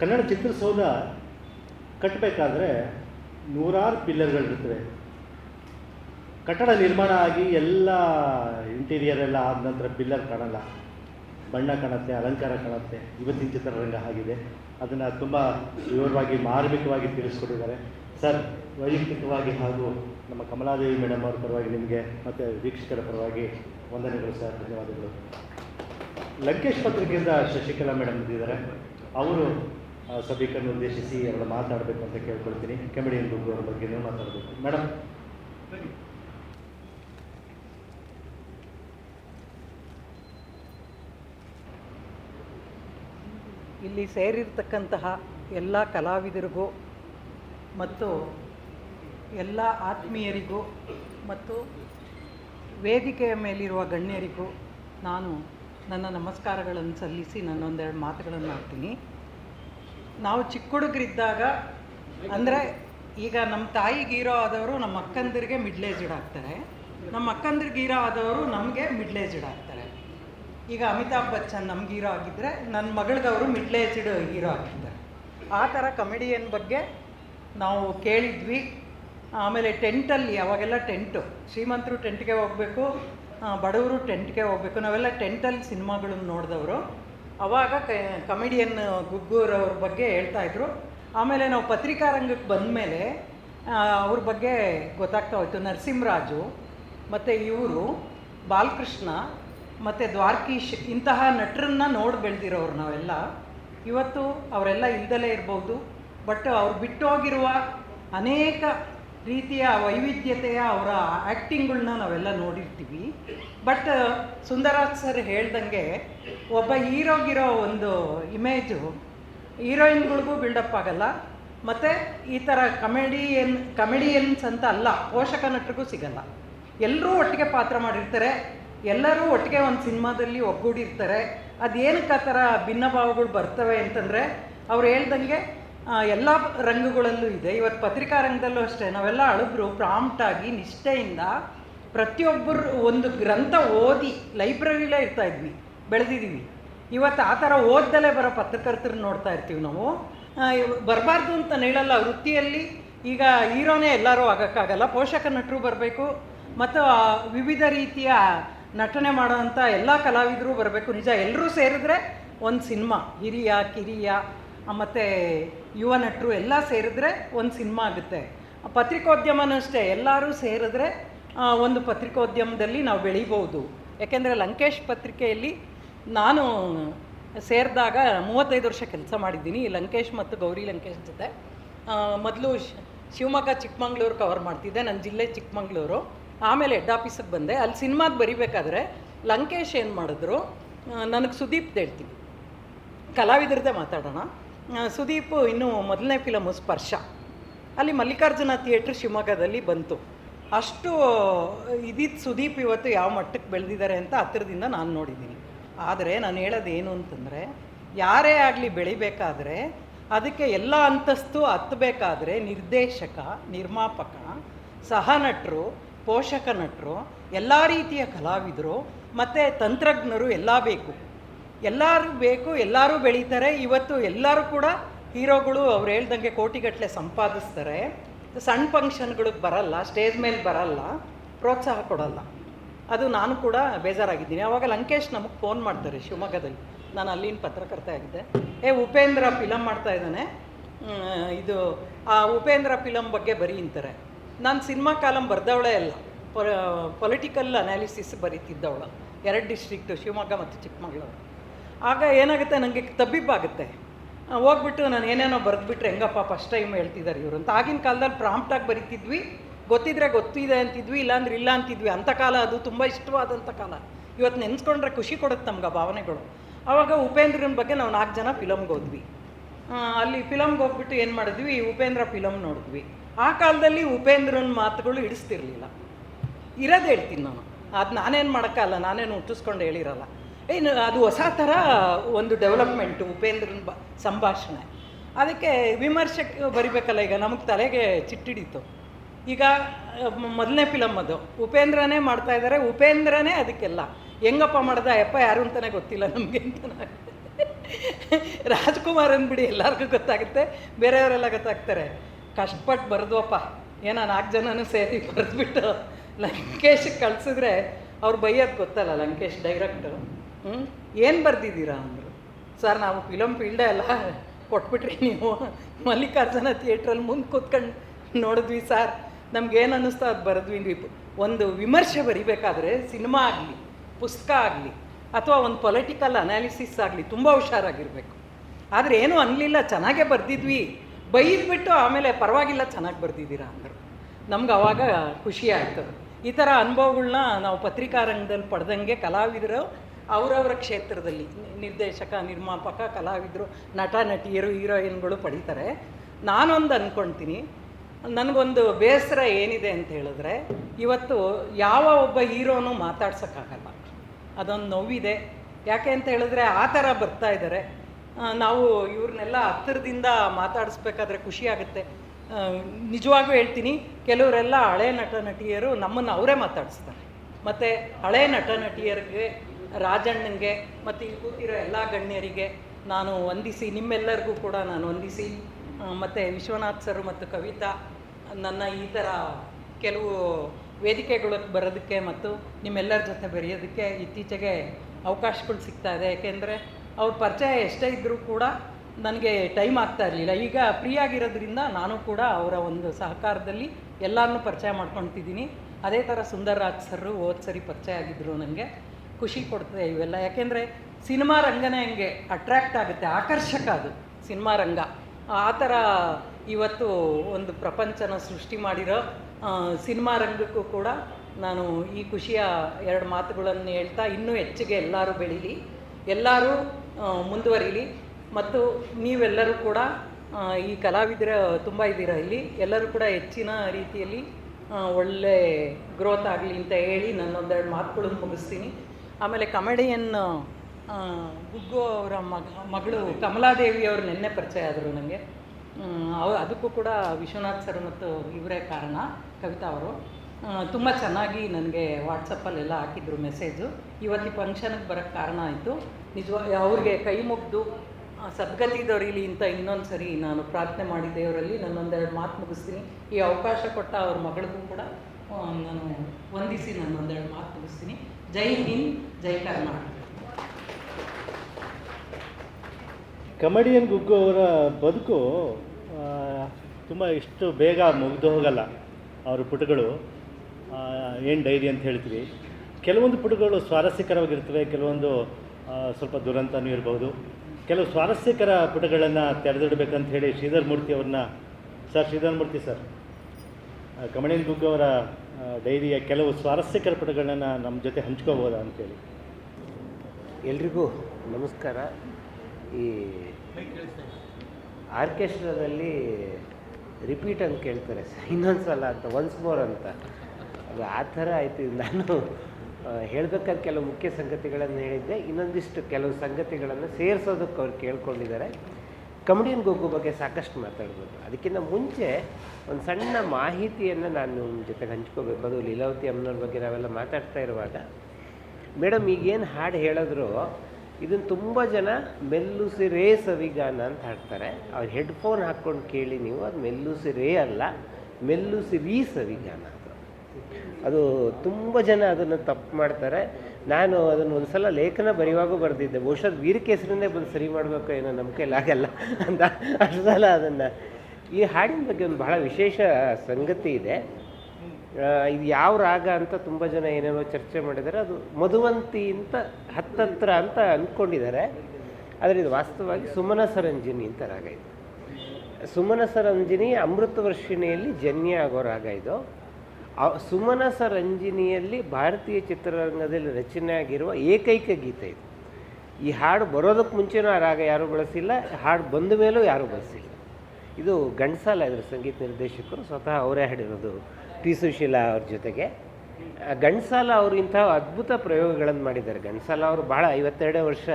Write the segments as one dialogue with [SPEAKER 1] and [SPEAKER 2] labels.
[SPEAKER 1] ಕನ್ನಡ ಚಿತ್ರಸೌಧ ಕಟ್ಟಬೇಕಾದ್ರೆ ನೂರಾರು ಪಿಲ್ಲರ್ಗಳಿರ್ತವೆ ಕಟ್ಟಡ ನಿರ್ಮಾಣ ಆಗಿ ಎಲ್ಲ ಇಂಟೀರಿಯರ್ ಎಲ್ಲ ಆದ ನಂತರ ಪಿಲ್ಲರ್ ಕಾಣಲ್ಲ. ಬಣ್ಣ ಕಾಣುತ್ತೆ, ಅಲಂಕಾರ ಕಾಣುತ್ತೆ. ಇವತ್ತಿನ ಚಿತ್ರರಂಗ ಆಗಿದೆ. ಅದನ್ನು ತುಂಬ ವಿವರವಾಗಿ, ಮಾರ್ಮಿಕವಾಗಿ ತಿಳಿಸ್ಕೊಟ್ಟಿದ್ದಾರೆ. ಸರ್, ವೈಯಕ್ತಿಕವಾಗಿ ಹಾಗೂ ನಮ್ಮ ಕಮಲಾದೇವಿ ಮೇಡಮ್ ಅವ್ರ ಪರವಾಗಿ ನಿಮಗೆ ಮತ್ತು ವೀಕ್ಷಕರ ಪರವಾಗಿ ವಂದನೆಗಳು ಸರ್, ಧನ್ಯವಾದಗಳು. ಲಂಕೇಶ್ ಪತ್ರಿಕೆಯಿಂದ ಶಶಿಕಲಾ ಮೇಡಮ್ ಇದ್ದಿದ್ದಾರೆ ಅವರು ಸಭಿಕರನ್ನು ಉದ್ದೇಶಿಸಿ ಎರಡು ಮಾತಾಡಬೇಕು ಅಂತ ಕೇಳ್ಕೊಳ್ತೀನಿ. ಕೆಮಿಡಿಯನ್ ಗುಗ್ಗು ಅವರ ಬಗ್ಗೆ ಮಾತಾಡಬೇಕು. ಮೇಡಮ್
[SPEAKER 2] ಇಲ್ಲಿ ಸೇರಿರ್ತಕ್ಕಂತಹ ಎಲ್ಲ ಕಲಾವಿದರಿಗೂ ಮತ್ತು ಎಲ್ಲ ಆತ್ಮೀಯರಿಗೂ ಮತ್ತು ವೇದಿಕೆಯ ಮೇಲಿರುವ ಗಣ್ಯರಿಗೂ ನಾನು ನನ್ನ ನಮಸ್ಕಾರಗಳನ್ನು ಸಲ್ಲಿಸಿ ನನ್ನೊಂದೆರಡು ಮಾತುಗಳನ್ನು ಆಡ್ತೀನಿ ನಾವು ಚಿಕ್ಕ ಹುಡುಗರಿದ್ದಾಗ ಅಂದರೆ ಈಗ ನಮ್ಮ ತಾಯಿಗೆ ಹೀರೋ ಆದವರು ನಮ್ಮ ಅಕ್ಕಂದಿರಿಗೆ ಮಿಡ್ಲೇಜ್ಡ್ ಆಗ್ತಾರೆ. ನಮ್ಮ ಅಕ್ಕಂದಿರಿಗೆ ಹೀರೋ ಆದವರು ನಮಗೆ ಮಿಡ್ಲೇಜ್ಡ್ ಆಗ್ತಾರೆ. ಈಗ ಅಮಿತಾಬ್ ಬಚ್ಚನ್ ನಮ್ಗೆ ಹೀರೋ ಆಗಿದ್ದರೆ ನನ್ನ ಮಗಳಿಗವರು ಮಿಡ್ಲೇಜ್ಡ್ ಹೀರೋ ಆಗಿದ್ದಾರೆ. ಆ ಥರ ಕಮಿಡಿಯನ್ ಬಗ್ಗೆ ನಾವು ಕೇಳಿದ್ವಿ. ಆಮೇಲೆ ಟೆಂಟಲ್ಲಿ ಅವಾಗೆಲ್ಲ ಟೆಂಟು ಶ್ರೀಮಂತರು ಟೆಂಟ್ಗೆ ಹೋಗಬೇಕು ಬಡವರು ಟೆಂಟ್ಗೆ ಹೋಗಬೇಕು. ನಾವೆಲ್ಲ ಟೆಂಟಲ್ಲಿ ಸಿನಿಮಾಗಳನ್ನು ನೋಡಿದವರು. ಅವಾಗ ಕಮಿಡಿಯನ್ ಗುಗ್ಗೂರವ್ರ ಬಗ್ಗೆ ಹೇಳ್ತಾ ಇದ್ರು. ಆಮೇಲೆ ನಾವು ಪತ್ರಿಕಾ ರಂಗಕ್ಕೆ ಬಂದಮೇಲೆ ಅವ್ರ ಬಗ್ಗೆ ಗೊತ್ತಾಗ್ತಾ ಹೋಯ್ತು. ನರಸಿಂಹರಾಜು, ಮತ್ತು ಇವರು ಬಾಲಕೃಷ್ಣ, ಮತ್ತು ದ್ವಾರಕೀಶ್, ಇಂತಹ ನಟರನ್ನ ನೋಡಿ ಬೆಳೆದಿರೋರು ನಾವೆಲ್ಲ. ಇವತ್ತು ಅವರೆಲ್ಲ ಇಲ್ದಲೇ ಇರ್ಬೋದು ಬಟ್ ಅವ್ರು ಬಿಟ್ಟೋಗಿರುವ ಅನೇಕ ರೀತಿಯ ವೈವಿಧ್ಯತೆಯ ಅವರ ಆ್ಯಕ್ಟಿಂಗ್ಗಳನ್ನ ನಾವೆಲ್ಲ ನೋಡಿರ್ತೀವಿ. ಬಟ್ ಸುಂದರಾಜ್ ಸರ್ ಹೇಳ್ದಂಗೆ ಒಬ್ಬ ಹೀರೋಗಿರೋ ಒಂದು ಇಮೇಜು ಹೀರೋಯಿನ್ಗಳಿಗೂ ಬಿಲ್ಡಪ್ ಆಗಲ್ಲ. ಮತ್ತು ಈ ಥರ ಕಮೆಡಿಯನ್ ಕಮೆಡಿಯನ್ಸ್ ಅಂತ ಅಲ್ಲ, ಪೋಷಕ ನಟರಿಗೂ ಸಿಗಲ್ಲ. ಎಲ್ಲರೂ ಒಟ್ಟಿಗೆ ಪಾತ್ರ ಮಾಡಿರ್ತಾರೆ. ಎಲ್ಲರೂ ಒಟ್ಟಿಗೆ ಒಂದು ಸಿನಿಮಾದಲ್ಲಿ ಒಗ್ಗೂಡಿರ್ತಾರೆ. ಅದೇನಕ್ಕೆ ಆ ಥರ ಭಿನ್ನಭಾವಗಳು ಬರ್ತವೆ ಅಂತಂದರೆ, ಅವ್ರು ಹೇಳ್ದಂಗೆ ಎಲ್ಲ ರಂಗಗಳಲ್ಲೂ ಇದೆ. ಇವತ್ತು ಪತ್ರಿಕಾ ರಂಗದಲ್ಲೂ ಅಷ್ಟೇ. ನಾವೆಲ್ಲ ಅಳಬ್ರು ಪ್ರಾಂಪ್ಟಾಗಿ ನಿಷ್ಠೆಯಿಂದ ಪ್ರತಿಯೊಬ್ಬರು ಒಂದು ಗ್ರಂಥ ಓದಿ ಲೈಬ್ರರಿಲೇ ಇರ್ತಾ ಇದ್ವಿ ಬೆಳೆದಿದ್ದೀವಿ ಇವತ್ತು ಆ ಥರ ಓದ್ದಲೇ ಬರೋ ಪತ್ರಕರ್ತರು ನೋಡ್ತಾ ಇರ್ತೀವಿ ನಾವು. ಬರಬಾರ್ದು ಅಂತ ಹೇಳಲ್ಲ, ವೃತ್ತಿಯಲ್ಲಿ ಈಗ ಹೀರೋನೇ ಎಲ್ಲರೂ ಆಗೋಕ್ಕಾಗಲ್ಲ, ಪೋಷಕ ನಟರು ಬರಬೇಕು, ಮತ್ತು ವಿವಿಧ ರೀತಿಯ ನಟನೆ ಮಾಡೋವಂಥ ಎಲ್ಲ ಕಲಾವಿದರು ಬರಬೇಕು. ನಿಜ, ಎಲ್ಲರೂ ಸೇರಿದ್ರೆ ಒಂದು ಸಿನಿಮಾ, ಹಿರಿಯ, ಕಿರಿಯ ಮತ್ತು ಯುವ ನಟರು ಎಲ್ಲ ಸೇರಿದ್ರೆ ಒಂದು ಸಿನಿಮಾ ಆಗುತ್ತೆ. ಪತ್ರಿಕೋದ್ಯಮನೂ ಅಷ್ಟೇ, ಎಲ್ಲರೂ ಸೇರಿದ್ರೆ ಒಂದು ಪತ್ರಿಕೋದ್ಯಮದಲ್ಲಿ ನಾವು ಬೆಳಿಬೋದು ಯಾಕೆಂದರೆ ಲಂಕೇಶ್ ಪತ್ರಿಕೆಯಲ್ಲಿ ನಾನು ಸೇರಿದಾಗ ಮೂವತ್ತೈದು ವರ್ಷ ಕೆಲಸ ಮಾಡಿದ್ದೀನಿ, ಲಂಕೇಶ್ ಮತ್ತು ಗೌರಿ ಲಂಕೇಶ್ ಜೊತೆ. ಮೊದಲು ಶಿವಮೊಗ್ಗ, ಚಿಕ್ಕಮಂಗ್ಳೂರು ಕವರ್ ಮಾಡ್ತಿದ್ದೆ ನನ್ನ ಜಿಲ್ಲೆ ಚಿಕ್ಕಮಂಗ್ಳೂರು. ಆಮೇಲೆ ಹೆಡ್ ಆಫೀಸಿಗೆ ಬಂದೆ. ಅಲ್ಲಿ ಸಿನಿಮಾದ ಬರಿಬೇಕಾದ್ರೆ ಲಂಕೇಶ್ ಏನು ಮಾಡಿದ್ರು ನನಗೆ ಸುದೀಪ್ ಹೇಳ್ತೀನಿ. ಕಲಾವಿದರದೇ ಮಾತಾಡೋಣ. ಸುದೀಪ್ ಇನ್ನು ಮೊದಲನೇ ಫಿಲಮು ಸ್ಪರ್ಶ. ಅಲ್ಲಿ ಮಲ್ಲಿಕಾರ್ಜುನ ಥಿಯೇಟ್ರ್ ಶಿವಮೊಗ್ಗದಲ್ಲಿ ಬಂತು. ಅಷ್ಟು ಇದಿದ್ದು ಸುದೀಪ್ ಇವತ್ತು ಯಾವ ಮಟ್ಟಕ್ಕೆ ಬೆಳೆದಿದ್ದಾರೆ ಅಂತ ಹತ್ತಿರದಿಂದ ನಾನು ನೋಡಿದ್ದೀನಿ. ಆದರೆ ನಾನು ಹೇಳೋದೇನು ಅಂತಂದರೆ, ಯಾರೇ ಆಗಲಿ ಬೆಳಿಬೇಕಾದ್ರೆ, ಅದಕ್ಕೆ ಎಲ್ಲ ಅಂತಸ್ತು ಹತ್ತಬೇಕಾದ್ರೆ ನಿರ್ದೇಶಕ, ನಿರ್ಮಾಪಕ, ಸಹ ನಟರು, ಪೋಷಕ ನಟರು, ಎಲ್ಲ ರೀತಿಯ ಕಲಾವಿದರು, ಮತ್ತು ತಂತ್ರಜ್ಞರು ಎಲ್ಲ ಬೇಕು. ಎಲ್ಲರೂ ಬೇಕು, ಎಲ್ಲರೂ ಬೆಳೀತಾರೆ. ಇವತ್ತು ಎಲ್ಲರೂ ಕೂಡ ಹೀರೋಗಳು ಅವ್ರು ಹೇಳ್ದಂಗೆ ಕೋಟಿಗಟ್ಟಲೆ ಸಂಪಾದಿಸ್ತಾರೆ. ಸಣ್ಣ ಫಂಕ್ಷನ್ಗಳಿಗೆ ಬರಲ್ಲ, ಸ್ಟೇಜ್ ಮೇಲೆ ಬರಲ್ಲ, ಪ್ರೋತ್ಸಾಹ ಕೊಡಲ್ಲ. ಅದು ನಾನು ಕೂಡ ಬೇಜಾರಾಗಿದ್ದೀನಿ. ಆವಾಗ ಲಂಕೇಶ್ ನಮಗೆ ಫೋನ್ ಮಾಡ್ತಾರೆ ಶಿವಮೊಗ್ಗದಲ್ಲಿ. ನಾನು ಅಲ್ಲಿನ ಪತ್ರಕರ್ತ ಆಗಿದ್ದೆ. ಏ, ಉಪೇಂದ್ರ ಫಿಲಮ್ ಮಾಡ್ತಾ ಇದ್ದಾನೆ. ಇದು, ಆ ಉಪೇಂದ್ರ ಫಿಲಮ್ ಬಗ್ಗೆ ಬರೀ ಅಂತಾರೆ. ನಾನು ಸಿನಿಮಾ ಕಾಲಮ್ ಬರೆದವಳೆ ಅಲ್ಲ. ಪೊಲಿಟಿಕಲ್ ಅನಾಲಿಸಿಸ್ ಬರೀತಿದ್ದವಳು. ಎರಡು ಡಿಸ್ಟ್ರಿಕ್ಟು, ಶಿವಮೊಗ್ಗ ಮತ್ತು ಚಿಕ್ಕಮಗಳೂರು. ಆಗ ಏನಾಗುತ್ತೆ? ನನಗೆ ತಬ್ಬಿಬ್ಬಾಗುತ್ತೆ. ಹೋಗ್ಬಿಟ್ಟು ನಾನು ಏನೇನೋ ಬರೆದ್ಬಿಟ್ರೆ, ಹೆಂಗಪ್ಪ ಫಸ್ಟ್ ಟೈಮ್ ಹೇಳ್ತಿದ್ದಾರೆ ಇವರು ಅಂತ. ಆಗಿನ ಕಾಲದಲ್ಲಿ ಪ್ರಾಂಪ್ಟಾಗಿ ಬರಿತಿದ್ವಿ. ಗೊತ್ತಿದ್ರೆ ಗೊತ್ತಿದೆ ಅಂತಿದ್ವಿ, ಇಲ್ಲಾಂದ್ರೆ ಇಲ್ಲ ಅಂತಿದ್ವಿ. ಅಂಥ ಕಾಲ ಅದು, ತುಂಬ ಇಷ್ಟವಾದಂಥ ಕಾಲ. ಇವತ್ತು ನೆನೆಸ್ಕೊಂಡ್ರೆ ಖುಷಿ ಕೊಡುತ್ತೆ ನಮ್ಗೆ ಭಾವನೆಗಳು. ಆವಾಗ ಉಪೇಂದ್ರನ ಬಗ್ಗೆ ನಾವು ನಾಲ್ಕು ಜನ ಫಿಲಮ್ಗೆ ಹೋದ್ವಿ. ಅಲ್ಲಿ ಫಿಲಮ್ಗೆ ಹೋಗ್ಬಿಟ್ಟು ಏನು ಮಾಡಿದ್ವಿ? ಉಪೇಂದ್ರ ಫಿಲಮ್ ನೋಡಿದ್ವಿ. ಆ ಕಾಲದಲ್ಲಿ ಉಪೇಂದ್ರನ ಮಾತುಗಳು ಹಿಡಿಸ್ತಿರ್ಲಿಲ್ಲ. ಇರೋದು ಹೇಳ್ತೀನಿ ನಾನು. ಅದು ನಾನೇನು ಮಾಡೋಕ್ಕಲ್ಲ, ನಾನೇನು ಹುಟ್ಟಿಸ್ಕೊಂಡು ಹೇಳಿರಲ್ಲ. ಏನು ಅದು ಹೊಸ ಥರ ಒಂದು ಡೆವಲಪ್ಮೆಂಟು ಉಪೇಂದ್ರನ ಸಂಭಾಷಣೆ. ಅದಕ್ಕೆ ವಿಮರ್ಶಕ್ಕೆ ಬರಿಬೇಕಲ್ಲ ಈಗ, ನಮಗೆ ತಲೆಗೆ ಚಿಟ್ಟಿಡಿತು. ಈಗ ಮೊದಲನೇ ಫಿಲಮ್ ಅದು. ಉಪೇಂದ್ರನೇ ಮಾಡ್ತಾ ಇದ್ದಾರೆ ಉಪೇಂದ್ರನೇ ಅದಕ್ಕೆಲ್ಲ. ಹೆಂಗಪ್ಪ ಮಾಡ್ದ ಯಪ್ಪ ಯಾರು ಅಂತಲೇ ಗೊತ್ತಿಲ್ಲ ನಮಗೆ ಅಂತ ರಾಜ್ಕುಮಾರ್ ಅಂದ್ಬಿಡಿ ಎಲ್ಲರಿಗೂ ಗೊತ್ತಾಗುತ್ತೆ, ಬೇರೆಯವರೆಲ್ಲ ಗೊತ್ತಾಗ್ತಾರೆ. ಕಷ್ಟಪಟ್ಟು ಬರೆದ್ವಪ್ಪ. ಏನೋ ನಾಲ್ಕು ಜನನೂ ಸೇರಿ ಬರೆದ್ಬಿಟ್ಟು ಲಂಕೇಶ್ ಕಳ್ಸಿದ್ರೆ ಅವ್ರು ಬೈಯೋದು ಗೊತ್ತಲ್ಲ ಲಂಕೇಶ್ ಡೈರೆಕ್ಟರು. ಹ್ಞೂ ಏನು ಬರ್ದಿದ್ದೀರಾ ಅಂದರು? ಸರ್, ನಾವು ಫಿಲಮ್ ಫೀಲ್ಡೇ ಅಲ್ಲ, ಕೊಟ್ಬಿಟ್ರಿ ನೀವು. ಮಲ್ಲಿಕಾರ್ಜುನ ಥಿಯೇಟ್ರಲ್ಲಿ ಮುಂದೆ ಕೂತ್ಕೊಂಡು ನೋಡಿದ್ವಿ ಸರ್. ನಮ್ಗೇನು ಅನ್ನಿಸ್ತಾ ಅದು ಬರೆದ್ವಿ ನೀವು. ಒಂದು ವಿಮರ್ಶೆ ಬರಿಬೇಕಾದ್ರೆ ಸಿನಿಮಾ ಆಗಲಿ, ಪುಸ್ತಕ ಆಗಲಿ, ಅಥವಾ ಒಂದು ಪೊಲಿಟಿಕಲ್ ಅನಾಲಿಸಿಸ್ ಆಗಲಿ ತುಂಬ ಹುಷಾರಾಗಿರಬೇಕು. ಆದರೆ ಏನೂ ಅನ್ನಲಿಲ್ಲ ಚೆನ್ನಾಗೇ ಬರೆದಿದ್ವಿ. ಬೈದ್ಬಿಟ್ಟು ಆಮೇಲೆ ಪರವಾಗಿಲ್ಲ, ಚೆನ್ನಾಗಿ ಬರೆದಿದ್ದೀರಾ ಅಂದರು. ನಮ್ಗೆ ಅವಾಗ ಖುಷಿ ಆಯ್ತು. ಈ ಥರ ಅನುಭವಗಳನ್ನ ನಾವು ಪತ್ರಿಕಾ ರಂಗದಲ್ಲಿ ಪಡೆದಂಗೆ ಕಲಾವಿದರು ಅವರವರ ಕ್ಷೇತ್ರದಲ್ಲಿ ನಿರ್ದೇಶಕ, ನಿರ್ಮಾಪಕ, ಕಲಾವಿದರು, ನಟ, ನಟಿಯರು, ಹೀರೋಯಿನ್ಗಳು ಪಡೀತಾರೆ. ನಾನೊಂದು ಅಂದ್ಕೊಳ್ತೀನಿ ನನಗೊಂದು ಬೇಸರ ಏನಿದೆ ಅಂತ ಹೇಳಿದ್ರೆ, ಇವತ್ತು ಯಾವ ಒಬ್ಬ ಹೀರೋನು ಮಾತಾಡ್ಸೋಕ್ಕಾಗಲ್ಲ. ಅದೊಂದು ನೋವಿದೆ. ಯಾಕೆ ಅಂತ ಹೇಳಿದ್ರೆ, ಆ ಥರ ಬರ್ತಾ ಇದ್ದಾರೆ. ನಾವು ಇವ್ರನ್ನೆಲ್ಲ ಹತ್ತಿರದಿಂದ ಮಾತಾಡಿಸ್ಬೇಕಾದ್ರೆ ಖುಷಿಯಾಗುತ್ತೆ ನಿಜವಾಗೂ ಹೇಳ್ತೀನಿ, ಕೆಲವರೆಲ್ಲ ಹಳೆ ನಟ, ನಟಿಯರು ನಮ್ಮನ್ನು ಅವರೇ ಮಾತಾಡಿಸ್ತಾರೆ. ಮತ್ತು ಹಳೆ ನಟ, ನಟಿಯರಿಗೆ ರಾಜಣ್ಣಂಗೆ ಮತ್ತು ಇಲ್ಲಿ ಕೂತಿರೋ ಎಲ್ಲ ಗಣ್ಯರಿಗೆ ನಾನು ವಂದಿಸಿ, ನಿಮ್ಮೆಲ್ಲರಿಗೂ ಕೂಡ ನಾನು ವಂದಿಸಿ ಮತ್ತು ವಿಶ್ವನಾಥ್ ಸರ್ ಮತ್ತು ಕವಿತಾ, ನನ್ನ ಈ ಥರ ಕೆಲವು ವೇದಿಕೆಗಳಿಗೆ ಬರೋದಕ್ಕೆ ಮತ್ತು ನಿಮ್ಮೆಲ್ಲರ ಜೊತೆ ಬೆರೆಯೋದಕ್ಕೆ ಇತ್ತೀಚೆಗೆ ಅವಕಾಶಗಳು ಸಿಗ್ತಾ ಇದೆ. ಯಾಕೆಂದರೆ ಅವ್ರ ಪರಿಚಯ ಎಷ್ಟೇ ಇದ್ದರೂ ಕೂಡ ನನಗೆ ಟೈಮ್ ಆಗ್ತಾ ಇರಲಿಲ್ಲ. ಈಗ ಫ್ರೀ ಆಗಿರೋದ್ರಿಂದ ನಾನು ಕೂಡ ಅವರ ಒಂದು ಸಹಕಾರದಲ್ಲಿ ಎಲ್ಲರನ್ನೂ ಪರಿಚಯ ಮಾಡ್ಕೊತಿದ್ದೀನಿ ಅದೇ ಥರ ಸುಂದರ್ ರಾಜ್ ಸರ್ ಹೋದ ಸರಿ ಪರಿಚಯ ಆಗಿದ್ದರು ನನಗೆ. ಖುಷಿ ಕೊಡ್ತದೆ ಇವೆಲ್ಲ. ಯಾಕೆಂದರೆ ಸಿನಿಮಾ ರಂಗನೇ ಹಂಗೆ ಅಟ್ರ್ಯಾಕ್ಟ್ ಆಗುತ್ತೆ, ಆಕರ್ಷಕ ಅದು ಸಿನಿಮಾ ರಂಗ. ಆ ಥರ ಇವತ್ತು ಒಂದು ಪ್ರಪಂಚನ ಸೃಷ್ಟಿ ಮಾಡಿರೋ ಸಿನಿಮಾ ರಂಗಕ್ಕೂ ಕೂಡ ನಾನು ಈ ಖುಷಿಯ ಎರಡು ಮಾತುಗಳನ್ನು ಹೇಳ್ತಾ ಇನ್ನೂ ಹೆಚ್ಚಿಗೆ ಎಲ್ಲರೂ ಬೆಳೀಲಿ. ಎಲ್ಲರೂ ಮುಂದುವರಿಲಿ. ಮತ್ತು ನೀವೆಲ್ಲರೂ ಕೂಡ ಈ ಕಲಾವಿದರ ತುಂಬ ಇದ್ದೀರ ಇಲ್ಲಿ? ಎಲ್ಲರೂ ಕೂಡ ಹೆಚ್ಚಿನ ರೀತಿಯಲ್ಲಿ ಒಳ್ಳೆ ಗ್ರೋತ್ ಆಗಲಿ ಅಂತ ಹೇಳಿ ನನ್ನೊಂದೆರಡು ಮಾತುಗಳನ್ನು ಮುಗಿಸ್ತೀನಿ. ಆಮೇಲೆ ಕಮೆಡಿಯನ್ ಗುಗ್ಗು ಅವರ ಮಗ, ಮಗಳು ಕಮಲಾದೇವಿ ಅವರು ನಿನ್ನೆ ಪರಿಚಯ ಆದರು ನನಗೆ. ಅವ, ಅದಕ್ಕೂ ಕೂಡ ವಿಶ್ವನಾಥ್ ಸರ್ ಮತ್ತು ಇವರೇ ಕಾರಣ, ಕವಿತಾ ಅವರು. ತುಂಬ ಚೆನ್ನಾಗಿ ನನಗೆ ವಾಟ್ಸಪ್ಪಲ್ಲೆಲ್ಲ ಹಾಕಿದ್ರು ಮೆಸೇಜು. ಇವತ್ತು ಫಂಕ್ಷನ್ಗೆ ಬರೋಕ್ಕೆ ಕಾರಣ ಆಯಿತು. ನಿಜವಾಗಿ ಅವ್ರಿಗೆ ಕೈ ಮುಗ್ದು ಸದ್ಗತಿದವರಿಲಿ ಇಂಥ ಇನ್ನೊಂದು ಸರಿ ನಾನು ಪ್ರಾರ್ಥನೆ ಮಾಡಿ ದೇವರಲ್ಲಿ ನನ್ನೊಂದೆರಡು ಮಾತು ಮುಗಿಸ್ತೀನಿ. ಈ ಅವಕಾಶ ಕೊಟ್ಟ ಅವ್ರ ಮಗಳಿಗೂ ಕೂಡ ನಾನು ವಂದಿಸಿ ನನ್ನೊಂದೆರಡು ಮಾತು ಮುಗಿಸ್ತೀನಿ. ಜೈ ಹಿಂದ್, ಜೈ ಕರ್ನಾಟಕ.
[SPEAKER 1] ಕಮಡಿಯನ್ ಗುಗ್ಗು ಅವರ ಬದುಕು ತುಂಬ ಇಷ್ಟು ಬೇಗ ಮುಗಿದು ಹೋಗಲ್ಲ ಅವರ ಪುಟಗಳು. ಏನು ಡೈರಿ ಅಂತ ಹೇಳ್ತೀವಿ. ಕೆಲವೊಂದು ಪುಟಗಳು ಸ್ವಾರಸ್ಯಕರವಾಗಿರ್ತವೆ, ಕೆಲವೊಂದು ಸ್ವಲ್ಪ ದುರಂತನೂ ಇರಬಹುದು ಕೆಲವು ಸ್ವಾರಸ್ಯಕರ ಪುಟಗಳನ್ನು ತೆರೆದಿಡಬೇಕಂತ ಹೇಳಿ ಶ್ರೀಧರ್ ಮೂರ್ತಿ ಅವ್ರನ್ನ, sir Shridhar Murthy sir. Comedian Guggu ಅವರ ಡೈರಿಯ ಕೆಲವು ಸ್ವಾರಸ್ಯಕರ ಪುಟಗಳನ್ನು ನಮ್ಮ ಜೊತೆ ಹಂಚ್ಕೋಬೋದಾ ಅಂತೇಳಿ
[SPEAKER 3] ಎಲ್ರಿಗೂ ನಮಸ್ಕಾರ. ಈ ಆರ್ಕೆಸ್ಟ್ರಾದಲ್ಲಿ ರಿಪೀಟ್ ಅಂತ ಕೇಳ್ತಾರೆ. ಇನ್ನೊಂದು ಸಲ ಅಂತ ಒನ್ಸ್ ಮೋರ್ ಅಂತ. ಅದು ಆ ಥರ ಆಯಿತು. ನಾನು ಹೇಳಬೇಕಾದ ಕೆಲವು ಮುಖ್ಯ ಸಂಗತಿಗಳನ್ನು ಹೇಳಿದ್ದೆ. ಇನ್ನೊಂದಿಷ್ಟು ಕೆಲವು ಸಂಗತಿಗಳನ್ನು ಸೇರಿಸೋದಕ್ಕೆ ಅವ್ರು ಕೇಳ್ಕೊಂಡಿದ್ದಾರೆ. ಕಮಡಿಯನ್ ಗೊಗ್ಗು ಬಗ್ಗೆ ಸಾಕಷ್ಟು ಮಾತಾಡ್ಬೋದು. ಅದಕ್ಕಿಂತ ಮುಂಚೆ ಒಂದು ಸಣ್ಣ ಮಾಹಿತಿಯನ್ನು ನಾನು ನಿಮ್ಮ ಜೊತೆಗೆ ಹಂಚ್ಕೋಬೇಕು. ಅದು ಲೀಲಾವತಿ ಅಮ್ಮನವ್ರ ಬಗ್ಗೆ ನಾವೆಲ್ಲ ಮಾತಾಡ್ತಾ ಇರುವಾಗ. ಮೇಡಮ್, ಈಗೇನು ಹಾಡು ಹೇಳಿದ್ರು ಇದನ್ನು ತುಂಬ ಜನ ಮೆಲ್ಲುಸಿ ರೇ ಸವಿಗಾನ ಅಂತ ಹಾಡ್ತಾರೆ. ಅವ್ರು ಹೆಡ್ಫೋನ್ ಹಾಕ್ಕೊಂಡು ಕೇಳಿ ನೀವು, ಅದು ಮೆಲ್ಲುಸಿ ರೇ ಅಲ್ಲ, ಮೆಲ್ಲುಸಿ ರೀ ಸವಿಗಾನ ಅದು. ಅದು ತುಂಬ ಜನ ಅದನ್ನು ತಪ್ಪು ಮಾಡ್ತಾರೆ. ನಾನು ಅದನ್ನು ಒಂದು ಸಲ ಲೇಖನ ಬರೆಯುವಾಗ ಬರೆದಿದ್ದೆ. ಬಹುಶಃ ಅದು ವೀರಕೇಸರಿನೇ ಬಂದು ಸರಿ ಮಾಡಬೇಕು ಏನೋ ನಮ್ಮ ಕೈಲಾಗಲ್ಲ ಅಂತ ಅಷ್ಟು ಸಲ ಅದನ್ನು ಈ ಹಾಡಿನ ಬಗ್ಗೆ ಒಂದು ಬಹಳ ವಿಶೇಷ ಸಂಗತಿ ಇದೆ. ಇದು ಯಾವ ರಾಗ ಅಂತ ತುಂಬ ಜನ ಏನೇನೋ ಚರ್ಚೆ ಮಾಡಿದ್ದಾರೆ. ಅದು ಮಧುವಂತಿ ಅಂತ ಹತ್ತತ್ರ ಅಂತ ಅಂದ್ಕೊಂಡಿದ್ದಾರೆ ಆದರೆ ಇದು ವಾಸ್ತವವಾಗಿ ಸುಮನ ಸರಂಜಿನಿ ಅಂತ ರಾಗ ಇದು. ಸುಮನ ಸರಂಜಿನಿ ಅಮೃತ ವರ್ಷಿಣಿಯಲ್ಲಿ ಜನ್ಯ ಆಗೋ ರಾಗ ಇದು. ಸುಮನ ಸರಂಜಿನಿಯಲ್ಲಿ ಭಾರತೀಯ ಚಿತ್ರರಂಗದಲ್ಲಿ ರಚನೆ ಆಗಿರುವ ಏಕೈಕ ಗೀತೆ ಇದು. ಈ ಹಾಡು ಬರೋದಕ್ಕೆ ಮುಂಚೆನೂ ಆ ರಾಗ ಯಾರೂ ಬಳಸಿಲ್ಲ, ಹಾಡು ಬಂದ ಮೇಲೂ ಯಾರೂ ಬಳಸಿಲ್ಲ. ಇದು ಗಂಡಸಲ್ಲ ಇದ್ರ ಸಂಗೀತ ನಿರ್ದೇಶಕರು, ಸ್ವತಃ ಅವರೇ ಹಾಡಿರೋದು ಟಿ ಸುಶೀಲಾ ಅವ್ರ ಜೊತೆಗೆ. ಗಂಡಸಾಲ ಅವರು ಇಂತಹ ಅದ್ಭುತ ಪ್ರಯೋಗಗಳನ್ನು ಮಾಡಿದ್ದಾರೆ. ಗಂಡಸಾಲ ಅವರು ಬಹಳ ಐವತ್ತೆರಡೇ ವರ್ಷ